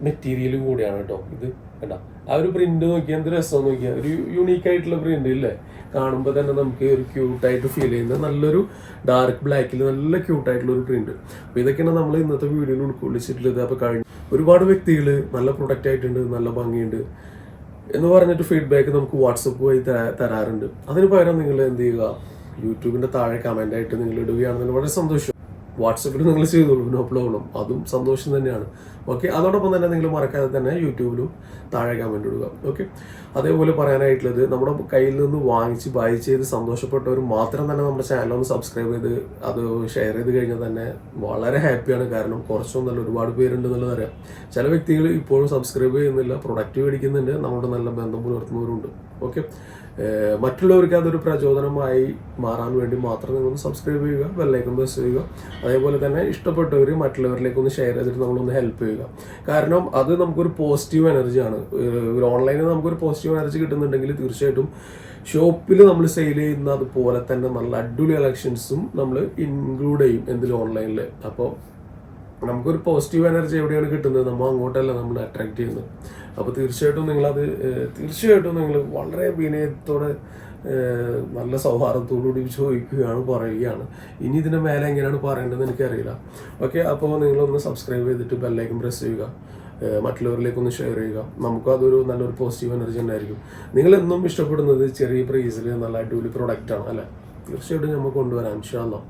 മെറ്റീരിയൽ കൂടിയാണ് കേട്ടോ. ഇത് കേട്ടോ ആ ഒരു പ്രിന്റ് നോക്കിയാൽ എന്ത് രസം നോക്കിയാൽ ഒരു യുണീക്ക് ആയിട്ടുള്ള പ്രിന്റ് ഇല്ലേ? കാണുമ്പോൾ തന്നെ നമുക്ക് ഒരു ക്യൂട്ടായിട്ട് ഫീൽ ചെയ്യുന്ന നല്ലൊരു ഡാർക്ക് ബ്ലാക്കിൽ നല്ല ക്യൂട്ടായിട്ടുള്ള ഒരു പ്രിന്റ് അപ്പോൾ ഇതൊക്കെയാണ് നമ്മൾ ഇന്നത്തെ വീഡിയോയിൽ ഉൾക്കൊള്ളിച്ചിട്ടുള്ളത്. അപ്പോൾ കഴിഞ്ഞ ഒരുപാട് വ്യക്തികൾ നല്ല പ്രൊഡക്റ്റ് ആയിട്ടുണ്ട് നല്ല ഭംഗിയുണ്ട്. എന്ന് പറഞ്ഞിട്ട് ഫീഡ്ബാക്ക് നമുക്ക് വാട്സപ്പ് വഴി തരാ- തരാറുണ്ട്. അതിന് പകരം നിങ്ങൾ എന്ത് ചെയ്യുക? യൂട്യൂബിന്റെ താഴെ കമന്റ് ആയിട്ട് നിങ്ങൾ ഇടുകയാണെന്നുണ്ടെങ്കിൽ വളരെ സന്തോഷം. വാട്സപ്പിൽ നിങ്ങൾ ചെയ്തോളൂ നോ പ്രോബ്ലം അതും സന്തോഷം തന്നെയാണ്. ഓക്കെ അതോടൊപ്പം തന്നെ നിങ്ങൾ മറക്കാതെ തന്നെ യൂട്യൂബിലും താഴെ കമന്റ് ഇടുക. ഓക്കെ അതേപോലെ പറയാനായിട്ടുള്ളത് നമ്മുടെ കയ്യിൽ നിന്ന് വാങ്ങിച്ച് ബൈ ചെയ്ത് സന്തോഷപ്പെട്ടവർ മാത്രം തന്നെ നമ്മുടെ ചാനൽ ഒന്ന് സബ്സ്ക്രൈബ് ചെയ്ത് അത് ഷെയർ ചെയ്ത് കഴിഞ്ഞാൽ തന്നെ വളരെ ഹാപ്പിയാണ് കാരണം കുറച്ചൊന്നല്ല ഒരുപാട് പേരുണ്ട് എന്നുള്ളത് അറിയാം ചില വ്യക്തികൾ ഇപ്പോഴും സബ്സ്ക്രൈബ് ചെയ്യുന്നില്ല പ്രൊഡക്റ്റ് മേടിക്കുന്നുണ്ട് നമ്മുടെ നല്ല ബന്ധം പുലർത്തുന്നവരുണ്ട്. ഓക്കെ മറ്റുള്ളവർക്ക് അതൊരു പ്രചോദനമായി മാറാൻ വേണ്ടി മാത്രം നിങ്ങൾ സബ്സ്ക്രൈബ് ചെയ്യുക ബെല്ലൈക്കൺ പ്രസ് ചെയ്യുക. അതേപോലെ തന്നെ ഇഷ്ടപ്പെട്ടവർ മറ്റുള്ളവരിലേക്ക് ഒന്ന് ഷെയർ ചെയ്തിട്ട് നമ്മളൊന്ന് ഹെൽപ്പ് ചെയ്യുക. കാരണം അത് നമുക്കൊരു പോസിറ്റീവ് എനർജിയാണ് ഒരു ഓൺലൈനിൽ നമുക്കൊരു പോസിറ്റീവ് എനർജി കിട്ടുന്നുണ്ടെങ്കിൽ തീർച്ചയായിട്ടും ഷോപ്പിൽ നമ്മൾ സെയിൽ ചെയ്യുന്ന അതുപോലെ തന്നെ നല്ല അടിപൊളി കളക്ഷൻസും നമ്മൾ ഇൻക്ലൂഡ് ചെയ്യും എന്തിലും ഓൺലൈനിൽ അപ്പോൾ നമുക്കൊരു പോസിറ്റീവ് എനർജി എവിടെയാണ് കിട്ടുന്നത്? നമ്മൾ അങ്ങോട്ടല്ല നമ്മൾ അട്രാക്ട് ചെയ്യുന്നത്. അപ്പോൾ തീർച്ചയായിട്ടും നിങ്ങളത് തീർച്ചയായിട്ടും നിങ്ങൾ വളരെ വിനയത്തോടെ നല്ല സൗഹാർദ്ദത്തോടുകൂടി ചോദിക്കുകയാണ് പറയുകയാണ്. ഇനി ഇതിന് മേലെ എങ്ങനെയാണ് പറയേണ്ടതെന്ന് എനിക്കറിയില്ല. ഓക്കെ അപ്പോൾ നിങ്ങളൊന്ന് സബ്സ്ക്രൈബ് ചെയ്തിട്ട് ബെല്ലേക്കും പ്രസ് ചെയ്യുക. മറ്റുള്ളവരിലേക്കൊന്ന് ഷെയർ ചെയ്യുക. നമുക്കും അതൊരു നല്ലൊരു പോസിറ്റീവ് എനർജി ഉണ്ടായിരിക്കും. നിങ്ങൾ എന്നും ഇഷ്ടപ്പെടുന്നത് ചെറിയ പ്രൈസിൽ നല്ല അടിപൊളി പ്രൊഡക്റ്റ് ആണ് അല്ലേ? തീർച്ചയായിട്ടും നമുക്ക് കൊണ്ടുവരാം ഇൻഷാല്ലോ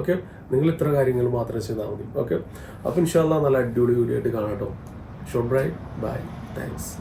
ഓക്കെ നിങ്ങൾ ഇത്ര കാര്യങ്ങൾ മാത്രം ചെയ്താൽ മതി. ഓക്കെ അപ്പോൾ ഇൻഷാല്ല നല്ല അടിപൊളി വീഡിയോ ആയിട്ട് കാണാം കേട്ടോ. Short bye bye Thanks.